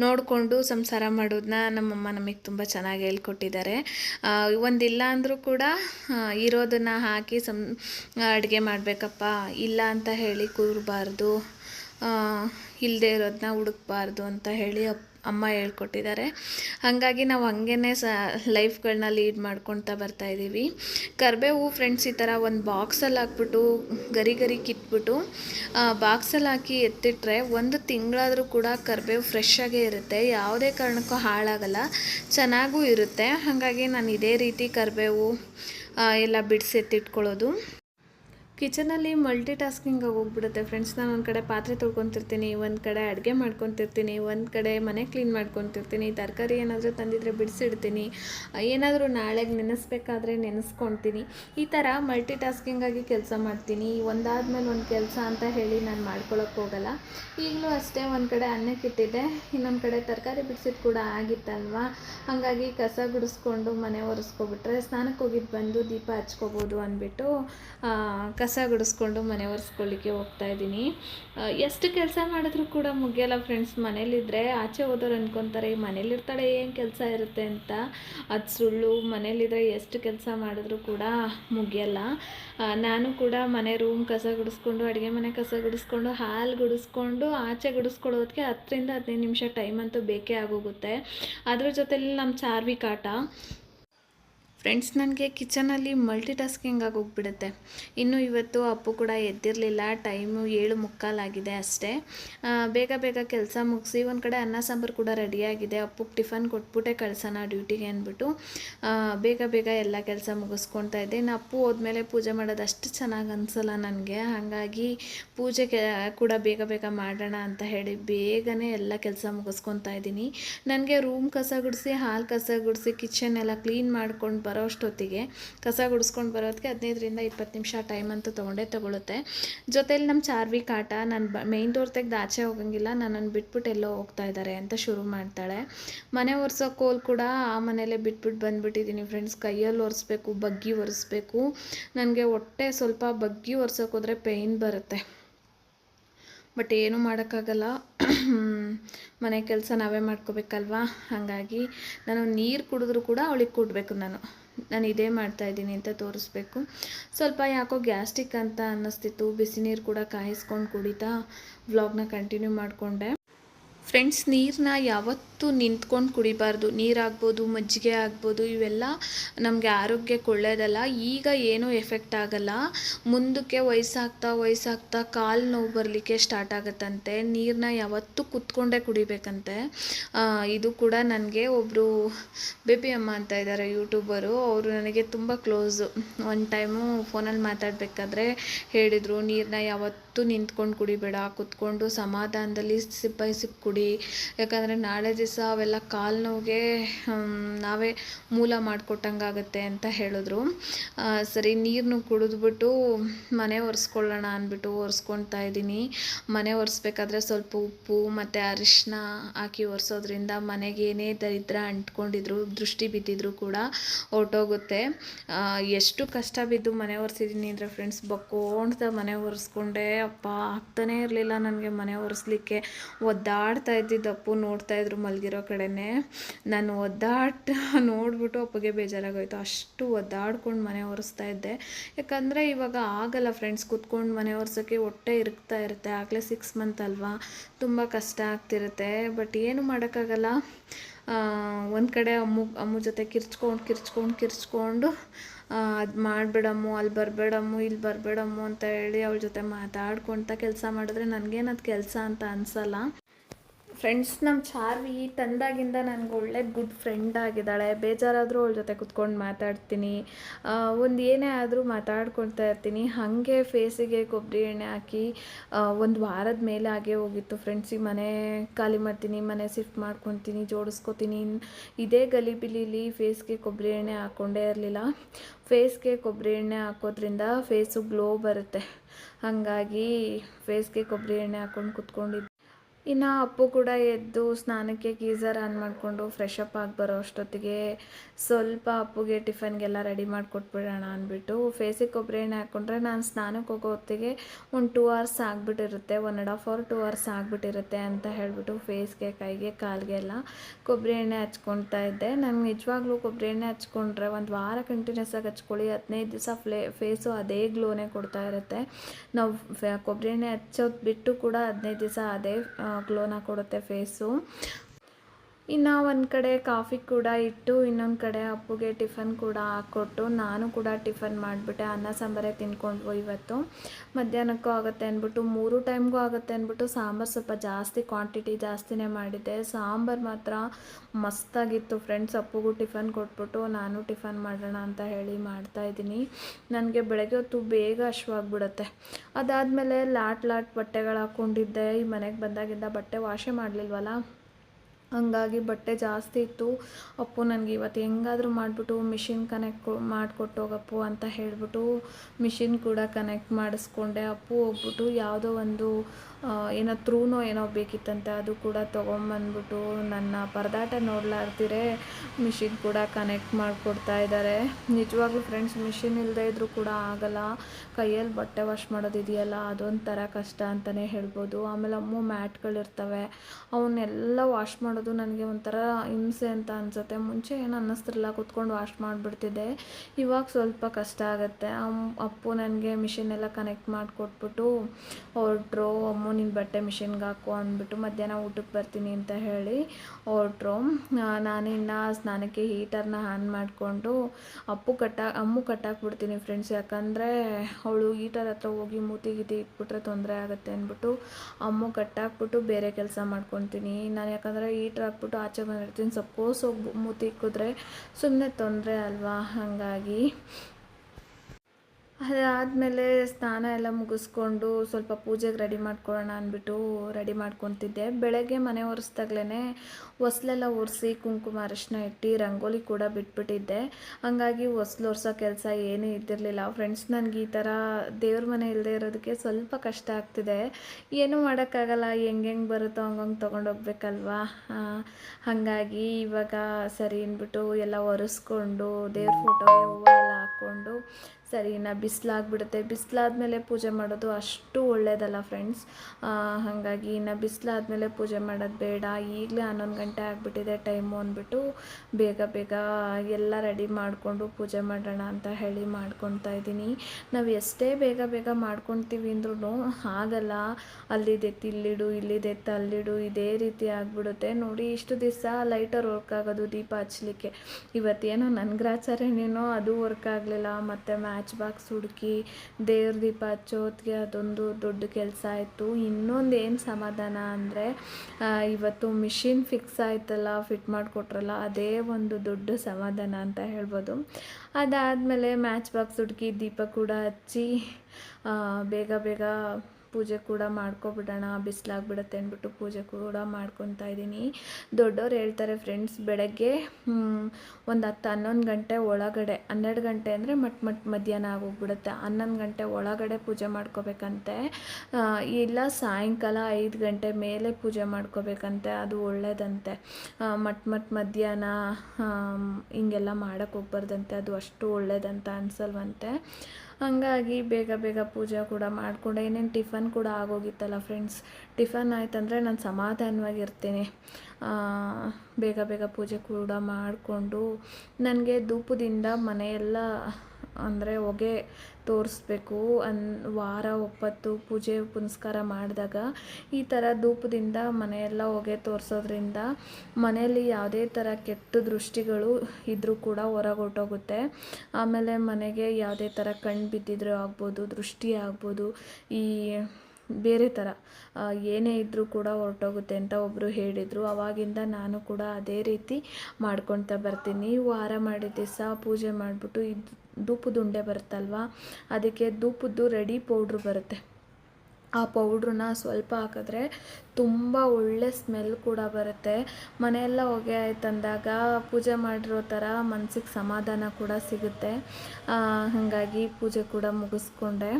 ನೋಡಿಕೊಂಡು ಸಂಸಾರ ಮಾಡೋದನ್ನ ನಮ್ಮಮ್ಮ ನಮಗೆ ತುಂಬ ಚೆನ್ನಾಗಿ ಹೇಳ್ಕೊಟ್ಟಿದ್ದಾರೆ. ಒಂದಿಲ್ಲ ಅಂದರೂ ಕೂಡ ಇರೋದನ್ನು ಹಾಕಿ ಸಂ, ಅಡುಗೆ ಮಾಡಬೇಕಪ್ಪ, ಇಲ್ಲ ಅಂತ ಹೇಳಿ ಕೂರಬಾರ್ದು ಇಲ್ಲದೆ ಇರೋದನ್ನ ಹುಡುಕ್ಬಾರ್ದು ಅಂತ ಹೇಳಿ ಅಪ್ ಅಮ್ಮ ಹೇಳ್ಕೊಟ್ಟಿದ್ದಾರೆ. ಹಾಗಾಗಿ ನಾವು ಹಂಗೇ ಸ ಲೈಫ್ಗಳನ್ನ ಲೀಡ್ ಮಾಡ್ಕೊಳ್ತಾ ಬರ್ತಾ ಇದ್ದೀವಿ. ಕರಿಬೇವು ಫ್ರೆಂಡ್ಸ್ ಈ ಥರ ಒಂದು ಬಾಕ್ಸಲ್ಲಿ ಹಾಕ್ಬಿಟ್ಟು, ಗರಿ ಗರಿ ಕಿತ್ಬಿಟ್ಟು ಬಾಕ್ಸಲ್ಲಿ ಹಾಕಿ ಎತ್ತಿಟ್ರೆ ಒಂದು ತಿಂಗಳಾದರೂ ಕೂಡ ಕರಿಬೇವು ಫ್ರೆಶ್ ಆಗೇ ಇರುತ್ತೆ. ಯಾವುದೇ ಕಾರಣಕ್ಕೂ ಹಾಳಾಗಲ್ಲ. ಚೆನ್ನಾಗೂ ಇರುತ್ತೆ. ಹಾಗಾಗಿ ನಾನು ಇದೇ ರೀತಿ ಕರಿಬೇವು ಎಲ್ಲ ಬಿಡಿಸಿ ಎತ್ತಿಟ್ಕೊಳ್ಳೋದು. ಕಿಚನಲ್ಲಿ ಮಲ್ಟಿ ಟಾಸ್ಕಿಂಗ್ ಹೋಗ್ಬಿಡುತ್ತೆ ಫ್ರೆಂಡ್ಸ್ ನಾನು ಒಂದು ಕಡೆ ಪಾತ್ರೆ ತೊಳ್ಕೊತಿರ್ತೀನಿ, ಒಂದು ಕಡೆ ಅಡುಗೆ ಮಾಡ್ಕೊತಿರ್ತೀನಿ, ಒಂದು ಕಡೆ ಮನೆ ಕ್ಲೀನ್ ಮಾಡ್ಕೊತಿರ್ತೀನಿ, ತರಕಾರಿ ಏನಾದರೂ ತಂದಿದ್ರೆ ಬಿಡಿಸಿಡ್ತೀನಿ, ಏನಾದರೂ ನಾಳೆಗೆ ನೆನೆಸ್ಬೇಕಾದ್ರೆ ನೆನೆಸ್ಕೊತೀನಿ. ಈ ಥರ ಮಲ್ಟಿ ಟಾಸ್ಕಿಂಗಾಗಿ ಕೆಲಸ ಮಾಡ್ತೀನಿ. ಒಂದಾದ್ಮೇಲೆ ಒಂದು ಕೆಲಸ ಅಂತ ಹೇಳಿ ನಾನು ಮಾಡ್ಕೊಳಕ್ಕೆ ಹೋಗಲ್ಲ. ಈಗಲೂ ಅಷ್ಟೇ ಒಂದು ಕಡೆ ಅನ್ನಕ್ಕೆ ಇಟ್ಟಿದ್ದೆ ಇನ್ನೊಂದು ಕಡೆ ತರಕಾರಿ ಬಿಡಿಸಿದ ಕೂಡ ಆಗಿತ್ತಲ್ವಾ? ಹಾಗಾಗಿ ಕಸ ಗುಡಿಸ್ಕೊಂಡು ಮನೆ ಒರೆಸ್ಕೊಬಿಟ್ರೆ ಸ್ನಾನಕ್ಕೆ ಹೋಗಿದ್ದು ಬಂದು ದೀಪ ಹಚ್ಕೋಬೋದು ಅಂದ್ಬಿಟ್ಟು ಕಸ ಗುಡಿಸ್ಕೊಂಡು, ಮನೆ ಒರೆಸ್ಕೊಳ್ಳಿಕ್ಕೆ ಹೋಗ್ತಾ ಇದ್ದೀನಿ. ಎಷ್ಟು ಕೆಲಸ ಮಾಡಿದ್ರೂ ಕೂಡ ಮುಗಿಯಲ್ಲ ಫ್ರೆಂಡ್ಸ್ ಮನೇಲಿದ್ದರೆ ಆಚೆ ಹೋದವ್ರು ಈ ಮನೇಲಿರ್ತಾಳೆ ಏನು ಕೆಲಸ ಇರುತ್ತೆ ಅಂತ? ಅದು ಸುಳ್ಳು. ಮನೇಲಿದ್ದರೆ ಎಷ್ಟು ಕೆಲಸ ಮಾಡಿದ್ರೂ ಕೂಡ ಮುಗಿಯಲ್ಲ. ನಾನು ಕೂಡ ಮನೆ ರೂಮ್ ಕಸ ಗುಡಿಸ್ಕೊಂಡು, ಅಡುಗೆ ಮನೆ ಕಸ ಗುಡಿಸ್ಕೊಂಡು, ಹಾಲು ಗುಡಿಸ್ಕೊಂಡು, ಆಚೆ ಗುಡಿಸ್ಕೊಳ್ಳೋದಕ್ಕೆ ಹತ್ತರಿಂದ ಹದಿನೈದು ನಿಮಿಷ ಟೈಮ್ ಅಂತೂ ಬೇಕೇ ಆಗೋಗುತ್ತೆ. ಅದ್ರ ಜೊತೆಲಿ ನಮ್ಮ ಚಾರ್ವಿ ಕಾಟ ಫ್ರೆಂಡ್ಸ್ ನನಗೆ ಕಿಚನಲ್ಲಿ ಮಲ್ಟಿ ಟಾಸ್ಕಿಂಗ್ ಆಗೋಗ್ಬಿಡುತ್ತೆ. ಇನ್ನು ಇವತ್ತು ಅಪ್ಪು ಕೂಡ ಎದ್ದಿರಲಿಲ್ಲ ಟೈಮು ಏಳು ಮುಕ್ಕಾಲಾಗಿದೆ ಅಷ್ಟೇ. ಬೇಗ ಬೇಗ ಕೆಲಸ ಮುಗಿಸಿ ಒಂದು ಕಡೆ ಅನ್ನ ಸಾಂಬಾರು ಕೂಡ ರೆಡಿಯಾಗಿದೆ ಅಪ್ಪಗೆ ಟಿಫನ್ ಕೊಟ್ಬಿಟ್ಟೆ ಕಳ್ಸೋಣ ಡ್ಯೂಟಿಗೆ ಅಂದ್ಬಿಟ್ಟು. ಬೇಗ ಬೇಗ ಎಲ್ಲ ಕೆಲಸ ಮುಗಿಸ್ಕೊತಾ ಇದ್ದೆ. ಇನ್ನು ಅಪ್ಪು ಹೋದ್ಮೇಲೆ ಪೂಜೆ ಮಾಡೋದು ಅಷ್ಟು ಚೆನ್ನಾಗಿ ಅನಿಸಲ್ಲ ನನಗೆ. ಹಾಗಾಗಿ ಪೂಜೆ ಕೂಡ ಬೇಗ ಬೇಗ ಮಾಡೋಣ ಅಂತ ಹೇಳಿ ಬೇಗನೆ ಎಲ್ಲ ಕೆಲಸ ಮುಗಿಸ್ಕೊತಾ ಇದ್ದೀನಿ. ನನಗೆ ರೂಮ್ ಕಸ ಗುಡಿಸಿ ಹಾಲು ಕಸ ಗುಡಿಸಿ ಕಿಚನ್ ಎಲ್ಲ ಕ್ಲೀನ್ ಮಾಡ್ಕೊಂಡು ಬರೋ ಅಷ್ಟೊತ್ತಿಗೆ ಕಸ ಗುಡಿಸ್ಕೊಂಡು ಬರೋದಕ್ಕೆ ಹದಿನೈದರಿಂದ ಇಪ್ಪತ್ತು ನಿಮಿಷ ಟೈಮ್ ಅಂತೂ ತೊಗೊಂಡೇ ತೊಗೊಳುತ್ತೆ. ಜೊತೇಲಿ ನಮ್ಮ ಚಾರ್ವಿ ಕಾಟ ನಾನು ಬ ಮೇಯ್ನ್ ಡೋರ್ ತೆಗ್ದು ಆಚೆ ಹೋಗಂಗಿಲ್ಲ ನನ್ನನ್ನು ಬಿಟ್ಬಿಟ್ಟು ಎಲ್ಲೋ ಹೋಗ್ತಾ ಇದ್ದಾರೆ ಅಂತ ಶುರು ಮಾಡ್ತಾಳೆ. ಮನೆ ಒರೆಸೋ ಕೋಲ್ ಕೂಡ ಆ ಮನೇಲೆ ಬಿಟ್ಬಿಟ್ಟು ಬಂದ್ಬಿಟ್ಟಿದ್ದೀನಿ ಫ್ರೆಂಡ್ಸ್ ಕೈಯಲ್ಲಿ ಒರೆಸ್ಬೇಕು, ಬಗ್ಗಿ ಒರೆಸ್ಬೇಕು. ನನಗೆ ಹೊಟ್ಟೆ ಸ್ವಲ್ಪ ಬಗ್ಗಿ ಒರೆಸೋಕೋದ್ರೆ ಪೇಯ್ನ್ ಬರುತ್ತೆ. ಬಟ್ ಏನೂ ಮಾಡೋಕ್ಕಾಗಲ್ಲ. ಮನೆ ಕೆಲಸ ನಾವೇ ಮಾಡ್ಕೋಬೇಕಲ್ವಾ? ಹಾಗಾಗಿ ನಾನು ನೀರು ಕುಡಿದ್ರೂ ಕೂಡ ಅವಳಿಗೆ ಕೊಡಬೇಕು ನಾನು. ನಾನು ಇದೇ ಮಾಡ್ತಾ ಇದ್ದೀನಿ ಅಂತ ತೋರಿಸ್ಬೇಕು. ಸ್ವಲ್ಪ ಯಾಕೋ ಗ್ಯಾಸ್ಟಿಕ್ ಅಂತ ಅನ್ನಿಸ್ತಿತ್ತು. ಬಿಸಿ ನೀರು ಕೂಡ ಕಾಯಿಸ್ಕೊಂಡು ಕುಡಿತಾ ವ್ಲಾಗ್ನ ಕಂಟಿನ್ಯೂ ಮಾಡಿಕೊಂಡೆ. ಫ್ರೆಂಡ್ಸ್ ನೀರನ್ನ ಯಾವತ್ತೂ ನಿಂತ್ಕೊಂಡು ಕುಡಿಬಾರ್ದು. ನೀರಾಗ್ಬೋದು, ಮಜ್ಜಿಗೆ ಆಗ್ಬೋದು, ಇವೆಲ್ಲ ನಮಗೆ ಆರೋಗ್ಯಕ್ಕೆ ಒಳ್ಳೆಯದಲ್ಲ ಈಗ ಏನೂ ಎಫೆಕ್ಟ್ ಆಗಲ್ಲ. ಮುಂದಕ್ಕೆ ವಯಸ್ಸಾಗ್ತಾ ವಯಸ್ಸಾಗ್ತಾ ಕಾಲು ನೋವು ಬರಲಿಕ್ಕೆ ಸ್ಟಾರ್ಟ್ ಆಗುತ್ತಂತೆ. ನೀರನ್ನ ಯಾವತ್ತೂ ಕುತ್ಕೊಂಡೇ ಕುಡಿಬೇಕಂತೆ. ಇದು ಕೂಡ ನನಗೆ ಒಬ್ಬರು ಬೇಬಿ ಅಮ್ಮ ಅಂತ ಇದ್ದಾರೆ ಯೂಟ್ಯೂಬರು. ಅವರು ನನಗೆ ತುಂಬ ಕ್ಲೋಸು. ಒನ್ ಟೈಮು ಫೋನಲ್ಲಿ ಮಾತಾಡಬೇಕಾದ್ರೆ ಹೇಳಿದರು ನೀರನ್ನ ಯಾವತ್ತೂ ನಿಂತ್ಕೊಂಡು ಕುಡಿಬೇಡ. ಕುತ್ಕೊಂಡು ಸಮಾಧಾನದಲ್ಲಿ ಸಿಪ್ಪಾಯಿ ಸಿಪ್ಪು ಕುಡಿ. ಯಾಕಂದರೆ ನಾಳೆ ದಿವಸ ಅವೆಲ್ಲ ಕಾಲು ನೋವಿಗೆ ನಾವೇ ಮೂಲ ಮಾಡಿಕೊಟ್ಟಂಗಾಗತ್ತೆ ಅಂತ ಹೇಳಿದ್ರು. ಸರಿ ನೀರನ್ನು ಕುಡಿದ್ಬಿಟ್ಟು ಮನೆ ಒರೆಸ್ಕೊಳ್ಳೋಣ ಅಂದ್ಬಿಟ್ಟು ಒರೆಸ್ಕೊಳ್ತಾ ಇದ್ದೀನಿ. ಮನೆ ಒರೆಸ್ಬೇಕಾದ್ರೆ ಸ್ವಲ್ಪ ಉಪ್ಪು ಮತ್ತು ಅರಿಶಿನ ಹಾಕಿ ಒರೆಸೋದ್ರಿಂದ ಮನೆಗೆ ಏನೇ ದರಿದ್ರ ಅಂಟ್ಕೊಂಡಿದ್ರು, ದೃಷ್ಟಿ ಬಿದ್ದಿದ್ರು ಕೂಡ ಹೊರ್ಟೋಗುತ್ತೆ. ಎಷ್ಟು ಕಷ್ಟ ಬಿದ್ದು ಮನೆ ಒರೆಸಿದ್ದೀನಿ ಅಂದರೆ ಫ್ರೆಂಡ್ಸ್ ಬಕ್ಕೋಣ್ತ ಮನೆ ಒರೆಸ್ಕೊಂಡೆ. ಅಪ್ಪ, ಆಗ್ತಾನೇ ಇರಲಿಲ್ಲ ನನಗೆ ಮನೆ ಒರೆಸ್ಲಿಕ್ಕೆ. ಒದ್ದಾಡ್ತಾ ಇದ್ದಿದ್ದಪ್ಪು ನೋಡ್ತಾ ಇದ್ರು ಮಲಗಿರೋ ಕಡೆನೇ ನಾನು ಒದ್ದಾಟ ನೋಡ್ಬಿಟ್ಟು ಅಪ್ಪಗೆ ಬೇಜಾರಾಗೋಯ್ತು. ಅಷ್ಟು ಒದ್ದಾಡ್ಕೊಂಡು ಮನೆ ಒರೆಸ್ತಾ ಇದ್ದೆ. ಯಾಕಂದರೆ ಇವಾಗ ಆಗಲ್ಲ ಫ್ರೆಂಡ್ಸ್ ಕುತ್ಕೊಂಡು ಮನೆ ಒರೆಸೋಕ್ಕೆ ಹೊಟ್ಟೆ ಇರುಗ್ತಾ ಇರುತ್ತೆ. ಆಗಲೇ ಸಿಕ್ಸ್ ಮಂತ್ ಅಲ್ವಾ? ತುಂಬ ಕಷ್ಟ ಆಗ್ತಿರುತ್ತೆ. ಬಟ್ ಏನು ಮಾಡೋಕ್ಕಾಗಲ್ಲ. ಒಂದು ಕಡೆ ಅಮ್ಮು, ಅಮ್ಮ ಜೊತೆ ಕಿರ್ಚ್ಕೊಂಡು ಕಿರ್ಚ್ಕೊಂಡು ಕಿರ್ಚ್ಕೊಂಡು ಅದು ಮಾಡಬೇಡಮ್ಮು ಅಲ್ಲಿ ಬರಬೇಡಮ್ಮು ಇಲ್ಲಿ ಬರಬೇಡಮ್ಮು ಅಂತ ಹೇಳಿ ಅವ್ಳ ಜೊತೆ ಮಾತಾಡ್ಕೊಳ್ತಾ ಕೆಲಸ ಮಾಡಿದ್ರೆ ನನಗೇನು ಅದು ಕೆಲಸ ಅಂತ ಅನಿಸಲ್ಲ. ಫ್ರೆಂಡ್ಸ್ ನಮ್ಮ ಚಾರ್ವಿ ತಂದಾಗಿಂದ ನನಗೆ ಒಳ್ಳೆ ಗುಡ್ ಫ್ರೆಂಡ್ ಆಗಿದ್ದಾಳೆ. ಬೇಜಾರಾದರೂ ಅವಳ ಜೊತೆ ಕುತ್ಕೊಂಡು ಮಾತಾಡ್ತೀನಿ. ಒಂದು ಏನೇ ಆದರೂ ಮಾತಾಡ್ಕೊಳ್ತಾ ಇರ್ತೀನಿ. ಹಾಗೆ ಫೇಸಿಗೆ ಕೊಬ್ಬರಿ ಎಣ್ಣೆ ಹಾಕಿ ಒಂದು ವಾರದ ಮೇಲೆ ಹಾಗೆ ಹೋಗಿತ್ತು ಫ್ರೆಂಡ್ಸಿಗೆ ಮನೆ ಖಾಲಿ ಮಾಡ್ತೀನಿ, ಮನೆ ಶಿಫ್ಟ್ ಮಾಡ್ಕೊತೀನಿ, ಜೋಡಿಸ್ಕೊತೀನಿ. ಇದೇ ಗಲಿಬಿಲಿಲಿ ಫೇಸ್ಗೆ ಕೊಬ್ಬರಿ ಎಣ್ಣೆ ಹಾಕ್ಕೊಂಡೇ ಇರಲಿಲ್ಲ. ಫೇಸ್ಗೆ ಕೊಬ್ಬರಿ ಎಣ್ಣೆ ಹಾಕೋದ್ರಿಂದ ಫೇಸು ಗ್ಲೋ ಬರುತ್ತೆ. ಹಾಗಾಗಿ ಫೇಸ್ಗೆ ಕೊಬ್ಬರಿ ಎಣ್ಣೆ ಹಾಕ್ಕೊಂಡು ಕುತ್ಕೊಂಡಿದ್ದೆ. ಇನ್ನು ಅಪ್ಪು ಕೂಡ ಎದ್ದು ಸ್ನಾನಕ್ಕೆ ಗೀಸರ್ ಆನ್ ಮಾಡಿಕೊಂಡು ಫ್ರೆಶ್ ಅಪ್ ಆಗಿ ಬರೋ ಅಷ್ಟೊತ್ತಿಗೆ ಸ್ವಲ್ಪ ಅಪ್ಪುಗೆ ಟಿಫನ್ಗೆಲ್ಲ ರೆಡಿ ಮಾಡಿಕೊಟ್ಬಿಡೋಣ ಅಂದ್ಬಿಟ್ಟು ಫೇಸಿಗೆ ಕೊಬ್ಬರಿ ಎಣ್ಣೆ ಹಾಕ್ಕೊಂಡ್ರೆ ನಾನು ಸ್ನಾನಕ್ಕೆ ಹೋಗೋ ಹೊತ್ತಿಗೆ ಒಂದು two hours ಆಗಿಬಿಟ್ಟಿರುತ್ತೆ one and half hour two hours ಆಗಿಬಿಟ್ಟಿರುತ್ತೆ ಅಂತ ಹೇಳಿಬಿಟ್ಟು ಫೇಸ್ಗೆ ಕೈಗೆ ಕಾಲಿಗೆ ಎಲ್ಲ ಕೊಬ್ಬರಿ ಎಣ್ಣೆ ಹಚ್ಕೊಳ್ತಾ ಇದ್ದೆ. ನಾನು ನಿಜವಾಗ್ಲೂ ಕೊಬ್ಬರಿ ಎಣ್ಣೆ ಹಚ್ಕೊಂಡ್ರೆ ಒಂದು ವಾರ ಕಂಟಿನ್ಯೂಸ್ ಆಗಿ ಹಚ್ಕೊಳ್ಳಿ, ಹದಿನೈದು ದಿವಸ ಫ್ಲೇ ಫೇಸು ಅದೇ ಗ್ಲೋನೇ ಕೊಡ್ತಾ ಇರುತ್ತೆ. ನಾವು ಕೊಬ್ಬರಿ ಎಣ್ಣೆ ಹಚ್ಚೋದು ಬಿಟ್ಟು ಕೂಡ ಹದಿನೈದು ದಿವಸ ಅದೇ ಗ್ಲೋನ ಕೊಡುತ್ತೆ ಫೇಸು ಇನ್ನು ಒಂದು ಕಡೆ ಕಾಫಿ ಕೂಡ ಇಟ್ಟು, ಇನ್ನೊಂದು ಕಡೆ ಅಪ್ಪುಗೆ ಟಿಫನ್ ಕೂಡ ಹಾಕ್ಕೊಟ್ಟು ನಾನು ಕೂಡ ಟಿಫನ್ ಮಾಡಿಬಿಟ್ಟೆ, ಅನ್ನ ಸಾಂಬಾರೇ ತಿನ್ಕೊಂಡ್ವು ಇವತ್ತು. ಮಧ್ಯಾಹ್ನಕ್ಕೂ ಆಗುತ್ತೆ ಅಂದ್ಬಿಟ್ಟು, ಮೂರು ಟೈಮ್ಗೂ ಆಗುತ್ತೆ ಅಂದ್ಬಿಟ್ಟು ಸಾಂಬಾರು ಸ್ವಲ್ಪ ಜಾಸ್ತಿ ಕ್ವಾಂಟಿಟಿ ಜಾಸ್ತಿನೇ ಮಾಡಿದ್ದೆ. ಸಾಂಬಾರು ಮಾತ್ರ ಮಸ್ತಾಗಿತ್ತು ಫ್ರೆಂಡ್ಸ್ ಅಪ್ಪುಗೂ ಟಿಫನ್ ಕೊಟ್ಬಿಟ್ಟು, ನಾನು ಟಿಫನ್ ಮಾಡೋಣ ಅಂತ ಹೇಳಿ ಮಾಡ್ತಾಯಿದ್ದೀನಿ ನನಗೆ ಬೆಳಗ್ಗೆ ಹೊತ್ತು ಬೇಗ ಹಶ್ವಾಗ್ಬಿಡುತ್ತೆ. ಅದಾದಮೇಲೆ ಲಾಟ್ ಲಾಟ್ ಬಟ್ಟೆಗಳು ಹಾಕ್ಕೊಂಡಿದ್ದೆ ಈ ಮನೆಗೆ ಬಂದಾಗಿಂದ ಬಟ್ಟೆ ವಾಶೇ ಮಾಡಲಿಲ್ವಲ್ಲ? ಹಂಗಾಗಿ ಬಟ್ಟೆ ಜಾಸ್ತಿ ಇತ್ತು. ಅಪ್ಪು ನನಗೆ ಇವತ್ತು ಹೆಂಗಾದರೂ ಮಾಡಿಬಿಟ್ಟು ಮಿಷಿನ್ ಕನೆಕ್ಟ್ ಮಾಡಿಕೊಟ್ಟು ಹೋಗಪ್ಪು ಅಂತ ಹೇಳಿಬಿಟ್ಟು ಮಿಷಿನ್ ಕೂಡ ಕನೆಕ್ಟ್ ಮಾಡಿಸ್ಕೊಂಡೆ. ಅಪ್ಪು ಹೋಗ್ಬಿಟ್ಟು ಯಾವುದೋ ಒಂದು ಏನೋ ತ್ರೂನೋ ಏನೋ ಬೇಕಿತ್ತಂತೆ, ಅದು ಕೂಡ ತೊಗೊಂಬಂದ್ಬಿಟ್ಟು ನನ್ನ ಪರದಾಟ ನೋಡ್ಲಾರ್ದಿರೇ ಮಿಷಿನ್ ಕೂಡ ಕನೆಕ್ಟ್ ಮಾಡಿಕೊಡ್ತಾ ಇದ್ದಾರೆ. ನಿಜವಾಗ್ಲೂ ಫ್ರೆಂಡ್ಸ್ ಮಿಷಿನ್ ಇಲ್ಲದೆ ಇದ್ರೂ ಕೂಡ ಆಗಲ್ಲ. ಕೈಯಲ್ಲಿ ಬಟ್ಟೆ ವಾಶ್ ಮಾಡೋದಿದೆಯಲ್ಲ ಅದೊಂಥರ ಕಷ್ಟ ಅಂತಲೇ ಹೇಳ್ಬೋದು. ಆಮೇಲೆ ಅಮ್ಮು ಮ್ಯಾಟ್ಗಳಿರ್ತವೆ, ಅವನ್ನೆಲ್ಲ ವಾಶ್ ಮಾಡೋದು ನನಗೆ ಒಂಥರ ಹಿಂಸೆ ಅಂತ ಅನಿಸುತ್ತೆ. ಮುಂಚೆ ಏನು ಅನ್ನಿಸ್ತಿರಲ್ಲ ಕುತ್ಕೊಂಡು ವಾಶ್ ಮಾಡಿಬಿಡ್ತಿದ್ದೆ. ಇವಾಗ ಸ್ವಲ್ಪ ಕಷ್ಟ ಆಗುತ್ತೆ. ಅಮ್ಮ ಅಪ್ಪು ನನಗೆ ಮಿಷಿನ್ ಎಲ್ಲ ಕನೆಕ್ಟ್ ಮಾಡಿಕೊಟ್ಬಿಟ್ಟು ಹೊರಟ್ರು ಅಮ್ಮು ನಿನ್ನ ಬಟ್ಟೆ ಮಿಷಿನ್ಗೆ ಹಾಕು ಅಂದ್ಬಿಟ್ಟು ಮಧ್ಯಾಹ್ನ ಊಟಕ್ಕೆ ಬರ್ತೀನಿ ಅಂತ ಹೇಳಿ ಹೊರಟ್ರು. ಇನ್ನು ಸ್ನಾನಕ್ಕೆ ಹೀಟರ್ನ ಆನ್ ಮಾಡಿಕೊಂಡು ಅಪ್ಪು ಕಟ್ಟ, ಅಮ್ಮು ಕಟ್ಟಾಕ್ಬಿಡ್ತೀನಿ ಫ್ರೆಂಡ್ಸ್ ಯಾಕಂದರೆ ಅವಳು ಹೀಟರ್ ಹತ್ರ ಹೋಗಿ ಮೂತಿ ಗೀತಿ ಇಟ್ಬಿಟ್ರೆ ತೊಂದರೆ ಆಗುತ್ತೆ ಅಂದ್ಬಿಟ್ಟು ಅಮ್ಮು ಕಟ್ಟಾಕ್ಬಿಟ್ಟು ಬೇರೆ ಕೆಲಸ ಮಾಡ್ಕೊತೀನಿ. ನಾನು ಯಾಕಂದರೆ ಹೀಟರ್ ಹಾಕ್ಬಿಟ್ಟು ಆಚೆ ಬಂದಿರ್ತೀನಿ. ಸಪೋಸ್ ಹೋಗಿ ಮೂತಿ ಇಕ್ಕಿದ್ರೆ ಸುಮ್ಮನೆ ತೊಂದರೆ ಅಲ್ವಾ? ಹಾಗಾಗಿ ಅದಾದಮೇಲೆ ಸ್ನಾನ ಎಲ್ಲ ಮುಗಿಸ್ಕೊಂಡು ಸ್ವಲ್ಪ ಪೂಜೆಗೆ ರೆಡಿ ಮಾಡ್ಕೊಳ್ಳೋಣ ಅಂದ್ಬಿಟ್ಟು ರೆಡಿ ಮಾಡ್ಕೊತಿದ್ದೆ. ಬೆಳಗ್ಗೆ ಮನೆ ಒರೆಸ್ದಾಗ್ಲೇ ಹೊಸ್ಲೆಲ್ಲ ಒರೆಸಿ ಕುಂಕುಮ ಅರಿಶಿನ ಇಟ್ಟು ರಂಗೋಲಿ ಕೂಡ ಬಿಟ್ಬಿಟ್ಟಿದ್ದೆ. ಹಾಗಾಗಿ ಹೊಸ್ಲು ಒರೆಸೋ ಕೆಲಸ ಏನೂ ಇದ್ದಿರಲಿಲ್ಲ. ಫ್ರೆಂಡ್ಸ್ ನನಗೆ ಈ ಥರ ದೇವ್ರ ಮನೆ ಇಲ್ಲದೆ ಇರೋದಕ್ಕೆ ಸ್ವಲ್ಪ ಕಷ್ಟ ಆಗ್ತಿದೆ. ಏನೂ ಮಾಡೋಕ್ಕಾಗಲ್ಲ. ಹೆಂಗೆ ಹೆಂಗೆ ಬರುತ್ತೋ ಹಂಗಂಗೆ ತೊಗೊಂಡೋಗ್ಬೇಕಲ್ವಾ ಹಾಗಾಗಿ ಇವಾಗ ಸರಿ ಅಂದ್ಬಿಟ್ಟು ಎಲ್ಲ ಒರೆಸ್ಕೊಂಡು ದೇವ್ರ ಫೋಟೋ ಹೂವು ಎಲ್ಲ ಹಾಕ್ಕೊಂಡು ಸರಿ, ಇನ್ನು ಬಿಸಿಲಾಗ್ಬಿಡುತ್ತೆ. ಬಿಸಿಲಾದ್ಮೇಲೆ ಪೂಜೆ ಮಾಡೋದು ಅಷ್ಟು ಒಳ್ಳೆಯದಲ್ಲ ಫ್ರೆಂಡ್ಸ್. ಹಾಗಾಗಿ ಇನ್ನು ಬಿಸಿಲಾದ್ಮೇಲೆ ಪೂಜೆ ಮಾಡೋದು ಬೇಡ. ಈಗಲೇ ಹನ್ನೊಂದು ಗಂಟೆ ಆಗಿಬಿಟ್ಟಿದೆ ಟೈಮು ಅಂದ್ಬಿಟ್ಟು ಬೇಗ ಬೇಗ ಎಲ್ಲ ರೆಡಿ ಮಾಡಿಕೊಂಡು ಪೂಜೆ ಮಾಡೋಣ ಅಂತ ಹೇಳಿ ಮಾಡ್ಕೊತಾ ಇದ್ದೀನಿ. ನಾವು ಎಷ್ಟೇ ಬೇಗ ಬೇಗ ಮಾಡ್ಕೊತೀವಿ ಅಂದ್ರೂ ಆಗಲ್ಲ ಅಲ್ಲಿದೆತ್ತು ಇಲ್ಲಿಡು ಇಲ್ಲಿದೆತ್ತು ಅಲ್ಲಿಡು, ಇದೇ ರೀತಿ ಆಗಿಬಿಡುತ್ತೆ. ನೋಡಿ, ಇಷ್ಟು ದಿವಸ ಲೈಟರ್ ವರ್ಕ್ ಆಗೋದು ದೀಪ ಹಚ್ಚಲಿಕ್ಕೆ ಇವತ್ತೇನೋ ನನ್ನ ಗ್ರಾಚಾರ್ಯನೇನೋ ಅದು ವರ್ಕ್ ಆಗಲಿಲ್ಲ, ಮತ್ತು ಮ್ಯಾಚ್ ಬಾಕ್ಸ್ ಹುಡುಕಿ ದೇವ್ರ ದೀಪ ಹಚ್ಚೋತ್ಗೆ ಅದೊಂದು ದೊಡ್ಡ ಕೆಲಸ ಆಯಿತು. ಇನ್ನೊಂದು ಏನು ಸಮಾಧಾನ ಅಂದರೆ ಇವತ್ತು ಮಿಷಿನ್ ಫಿಕ್ಸ್ ಆಯ್ತಲ್ಲ ಫಿಟ್ ಮಾಡಿಕೊಟ್ರಲ್ಲ, ಅದೇ ಒಂದು ದೊಡ್ಡ ಸಮಾಧಾನ ಅಂತ ಹೇಳ್ಬೋದು. ಅದಾದಮೇಲೆ ಮ್ಯಾಚ್ ಬಾಕ್ಸ್ ಹುಡುಕಿ ದೀಪ ಕೂಡ ಹಚ್ಚಿ ಬೇಗ ಬೇಗ ಪೂಜೆ ಕೂಡ ಮಾಡ್ಕೊಬಿಡೋಣ, ಬಿಸಿಲಾಗ್ಬಿಡುತ್ತೆ ಅಂದ್ಬಿಟ್ಟು ಪೂಜೆ ಕೂಡ ಮಾಡ್ಕೊತಾ ಇದ್ದೀನಿ. ದೊಡ್ಡವ್ರು ಹೇಳ್ತಾರೆ ಫ್ರೆಂಡ್ಸ್ ಬೆಳಗ್ಗೆ ಒಂದು ಹತ್ತು ಹನ್ನೊಂದು ಗಂಟೆ ಒಳಗಡೆ, ಹನ್ನೆರಡು ಗಂಟೆ ಅಂದರೆ ಮಟ್ ಮಟ್ ಮಧ್ಯಾಹ್ನ ಆಗೋಗ್ಬಿಡುತ್ತೆ. ಹನ್ನೊಂದು ಗಂಟೆ ಒಳಗಡೆ ಪೂಜೆ ಮಾಡ್ಕೋಬೇಕಂತೆ. ಇಲ್ಲ ಸಾಯಂಕಾಲ ಐದು ಗಂಟೆ ಮೇಲೆ ಪೂಜೆ ಮಾಡ್ಕೋಬೇಕಂತೆ, ಅದು ಒಳ್ಳೇದಂತೆ. ಮಟ್ ಮಟ್ ಮಧ್ಯಾಹ್ನ ಹಿಂಗೆಲ್ಲ ಮಾಡೋಕ್ಕೆ ಹೋಗ್ಬಾರ್ದಂತೆ, ಅದು ಅಷ್ಟು ಒಳ್ಳೇದಂತ ಅನ್ಸಲ್ವಂತೆ. ಹಂಗಾಗಿ ಬೇಗ ಬೇಗ ಪೂಜೆ ಕೂಡ ಮಾಡಿಕೊಂಡೆ. ಏನೇನು ಟಿಫನ್ ಕೂಡ ಆಗೋಗಿತ್ತಲ್ಲ ಫ್ರೆಂಡ್ಸ್ ಟಿಫನ್ ಆಯ್ತಂದರೆ ನಾನು ಸಮಾಧಾನವಾಗಿರ್ತೀನಿ. ಬೇಗ ಬೇಗ ಪೂಜೆ ಕೂಡ ಮಾಡಿಕೊಂಡು, ನನಗೆ ಧೂಪದಿಂದ ಮನೆಯೆಲ್ಲ ಅಂದರೆ ಹೊಗೆ ತೋರಿಸ್ಬೇಕು. ಅನ್ ವಾರ ಒಪ್ಪತ್ತು ಪೂಜೆ ಪುನಸ್ಕಾರ ಮಾಡಿದಾಗ ಈ ಥರ ಧೂಪದಿಂದ ಮನೆಯೆಲ್ಲ ಹೊಗೆ ತೋರಿಸೋದ್ರಿಂದ ಮನೆಯಲ್ಲಿ ಯಾವುದೇ ಥರ ಕೆಟ್ಟ ದೃಷ್ಟಿಗಳು ಇದ್ದರೂ ಕೂಡ ಹೊರಗೊಟ್ಟೋಗುತ್ತೆ. ಆಮೇಲೆ ಮನೆಗೆ ಯಾವುದೇ ಥರ ಕಣ್ಣು ಬಿದ್ದಿದ್ರು ಆಗ್ಬೋದು, ದೃಷ್ಟಿ ಆಗ್ಬೋದು, ಈ ಬೇರೆ ಥರ ಏನೇ ಇದ್ದರೂ ಕೂಡ ಹೊರಟೋಗುತ್ತೆ ಅಂತ ಒಬ್ಬರು ಹೇಳಿದರು. ಅವಾಗಿಂದ ನಾನು ಕೂಡ ಅದೇ ರೀತಿ ಮಾಡ್ಕೊಳ್ತಾ ಬರ್ತೀನಿ. ವಾರ ಮಾಡಿದ ದಿವಸ ಪೂಜೆ ಮಾಡಿಬಿಟ್ಟು ಇದು ಧೂಪದ ಉಂಡೆ ಬರುತ್ತಲ್ವ? ಅದಕ್ಕೆ ಧೂಪದ್ದು ರೆಡಿ ಪೌಡ್ರ್ ಬರುತ್ತೆ. ಆ ಪೌಡ್ರನ್ನ ಸ್ವಲ್ಪ ಹಾಕಿದ್ರೆ ತುಂಬ ಒಳ್ಳೆ ಸ್ಮೆಲ್ ಕೂಡ ಬರುತ್ತೆ. ಮನೆಯೆಲ್ಲ ಹೊಗೆ ಆಯ್ತಂದಾಗ ಪೂಜೆ ಮಾಡಿರೋ ಥರ ಮನಸ್ಸಿಗೆ ಸಮಾಧಾನ ಕೂಡ ಸಿಗುತ್ತೆ. ಹಾಗಾಗಿ ಪೂಜೆ ಕೂಡ ಮುಗಿಸ್ಕೊಂಡೆ.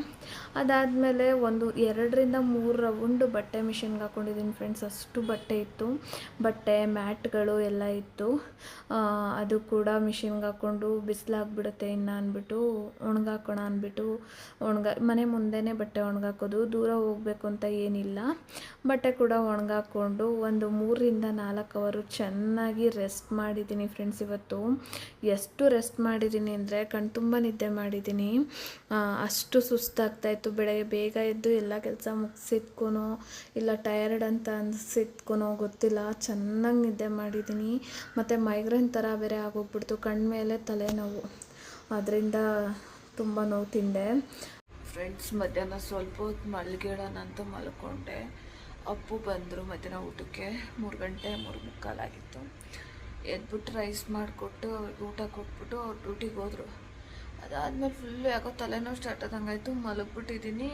ಅದಾದಮೇಲೆ ಒಂದು ಎರಡರಿಂದ ಮೂರು ರೌಂಡ್ ಬಟ್ಟೆ ಮಿಷಿನ್ಗೆ ಹಾಕ್ಕೊಂಡಿದ್ದೀನಿ ಫ್ರೆಂಡ್ಸ್. ಅಷ್ಟು ಬಟ್ಟೆ ಇತ್ತು. ಬಟ್ಟೆ, ಮ್ಯಾಟ್ಗಳು ಎಲ್ಲ ಇತ್ತು. ಅದು ಕೂಡ ಮಿಷಿನ್ಗೆ ಹಾಕ್ಕೊಂಡು ಬಿಸಿಲಾಗ್ಬಿಡುತ್ತೆ ಇನ್ನು ಅಂದ್ಬಿಟ್ಟು ಒಣಗಾಕೋಣ ಅಂದ್ಬಿಟ್ಟು ಒಣಗ ಮನೆ ಮುಂದೆನೇ ಬಟ್ಟೆ ಒಣಗಾಕೋದು. ದೂರ ಹೋಗಬೇಕು ಅಂತ ಏನಿಲ್ಲ. ಬಟ್ಟೆ ಕೂಡ ಒಣಗಾಕೊಂಡು ಒಂದು ಮೂರರಿಂದ ನಾಲ್ಕು ಅವರು ಚೆನ್ನಾಗಿ ರೆಸ್ಟ್ ಮಾಡಿದ್ದೀನಿ ಫ್ರೆಂಡ್ಸ್ ಇವತ್ತು. ಎಷ್ಟು ರೆಸ್ಟ್ ಮಾಡಿದ್ದೀನಿ ಅಂದರೆ ಕಣ್ತುಂಬ ನಿದ್ದೆ ಮಾಡಿದ್ದೀನಿ. ಅಷ್ಟು ಅಷ್ಟು ಸುಸ್ತಾಗ್ತಾಯಿತ್ತು ಬೆಳಗ್ಗೆ ಬೇಗ ಎದ್ದು ಎಲ್ಲ ಕೆಲಸ ಮುಗಿಸಿದ್ಕೊನೋ ಇಲ್ಲ ಟಯರ್ಡ್ ಅಂತ ಅನಿಸಿದ್ಕೂನೋ ಗೊತ್ತಿಲ್ಲ. ಚೆನ್ನಾಗಿ ನಿದ್ದೆ ಮಾಡಿದ್ದೀನಿ. ಮತ್ತು ಮೈಗ್ರೇನ್ ಥರ ಬೇರೆ ಆಗೋಗ್ಬಿಡ್ತು. ಕಣ್ಮೇಲೆ ತಲೆನೋವು. ಅದರಿಂದ ತುಂಬ ನೋವು ತಿಂದೆ. ಫ್ರೆಂಡ್ಸ್ ಮಧ್ಯಾಹ್ನ ಸ್ವಲ್ಪ ಹೊತ್ತು ಮಲ್ಗಿಡೋಣ ಅಂತ ಮಲ್ಕೊಂಡೆ. ಅಪ್ಪು ಬಂದರು ಮಧ್ಯಾಹ್ನ ಊಟಕ್ಕೆ. ಮೂರು ಗಂಟೆ, ಮೂರು ಮುಕ್ಕಾಲಾಗಿತ್ತು ಎದ್ಬಿಟ್ಟು ರೈಸ್ ಮಾಡಿಕೊಟ್ಟು ಅವ್ರಿಗೆ ಊಟ ಕೊಟ್ಬಿಟ್ಟು ಅವ್ರು ಡ್ಯೂಟಿಗೆ ಹೋದರು. ಅದಾದಮೇಲೆ ಫುಲ್ಲು ಯಾಕೋ ತಲೆನೋವು ಸ್ಟಾರ್ಟ್ ಆದಂಗಾಯಿತು. ಮಲಗ್ಬಿಟ್ಟಿದ್ದೀನಿ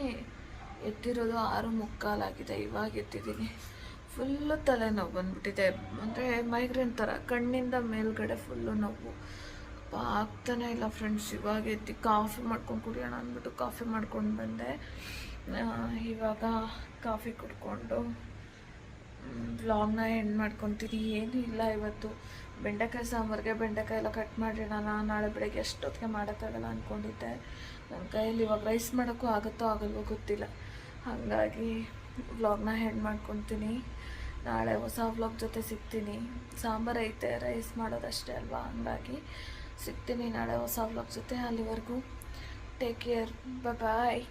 ಎತ್ತಿರೋದು ಆರು ಮುಕ್ಕಾಲಾಗಿದೆ ಇವಾಗ ಎತ್ತಿದ್ದೀನಿ ಫುಲ್ಲು ತಲೆನೋವು ಬಂದ್ಬಿಟ್ಟಿದೆ. ಅಂದರೆ ಮೈಗ್ರೇನ್ ಥರ ಕಣ್ಣಿಂದ ಮೇಲ್ಗಡೆ ಫುಲ್ಲು ನೋವು. ಅಪ್ಪ, ಆಗ್ತಾನೆ ಇಲ್ಲ ಫ್ರೆಂಡ್ಸ್ ಇವಾಗ ಎತ್ತಿ ಕಾಫಿ ಮಾಡ್ಕೊಂಡು ಕುಡಿಯೋಣ ಅಂದ್ಬಿಟ್ಟು ಕಾಫಿ ಮಾಡ್ಕೊಂಡು ಬಂದೆ. ಇವಾಗ ಕಾಫಿ ಕುಡ್ಕೊಂಡು ಬ್ಲಾಗ್ನ ಎಂಡ್ ಮಾಡ್ಕೊತೀನಿ ಏನೂ ಇಲ್ಲ ಇವತ್ತು. ಬೆಂಡೆಕಾಯಿ ಸಾಂಬಾರಿಗೆ ಬೆಂಡೆಕಾಯಿ ಎಲ್ಲ ಕಟ್ ಮಾಡಿಡೋಣ ನಾಳೆ ಬೆಳಗ್ಗೆ ಎಷ್ಟೊತ್ತಿಗೆ ಮಾಡೋಕ್ಕಾಗಲ್ಲ ಅಂದ್ಕೊಂಡಿದ್ದೆ ನನ್ನ ಕೈಯಲ್ಲಿ ಇವಾಗ ರೈಸ್ ಮಾಡೋಕ್ಕೂ ಆಗುತ್ತೋ ಆಗಲ್ವೋ ಗೊತ್ತಿಲ್ಲ. ಹಾಗಾಗಿ ವ್ಲಾಗ್ನ ಹೆಂಡ್ ಮಾಡ್ಕೊತೀನಿ. ನಾಳೆ ಹೊಸ ವ್ಲಾಗ್ ಜೊತೆ ಸಿಗ್ತೀನಿ. ಸಾಂಬಾರು ಐತೆ ರೈಸ್ ಮಾಡೋದಷ್ಟೇ ಅಲ್ವಾ? ಹಂಗಾಗಿ ಸಿಗ್ತೀನಿ ನಾಳೆ ಹೊಸ ವ್ಲಾಗ್ ಜೊತೆ ಅಲ್ಲಿವರೆಗೂ. Take care bye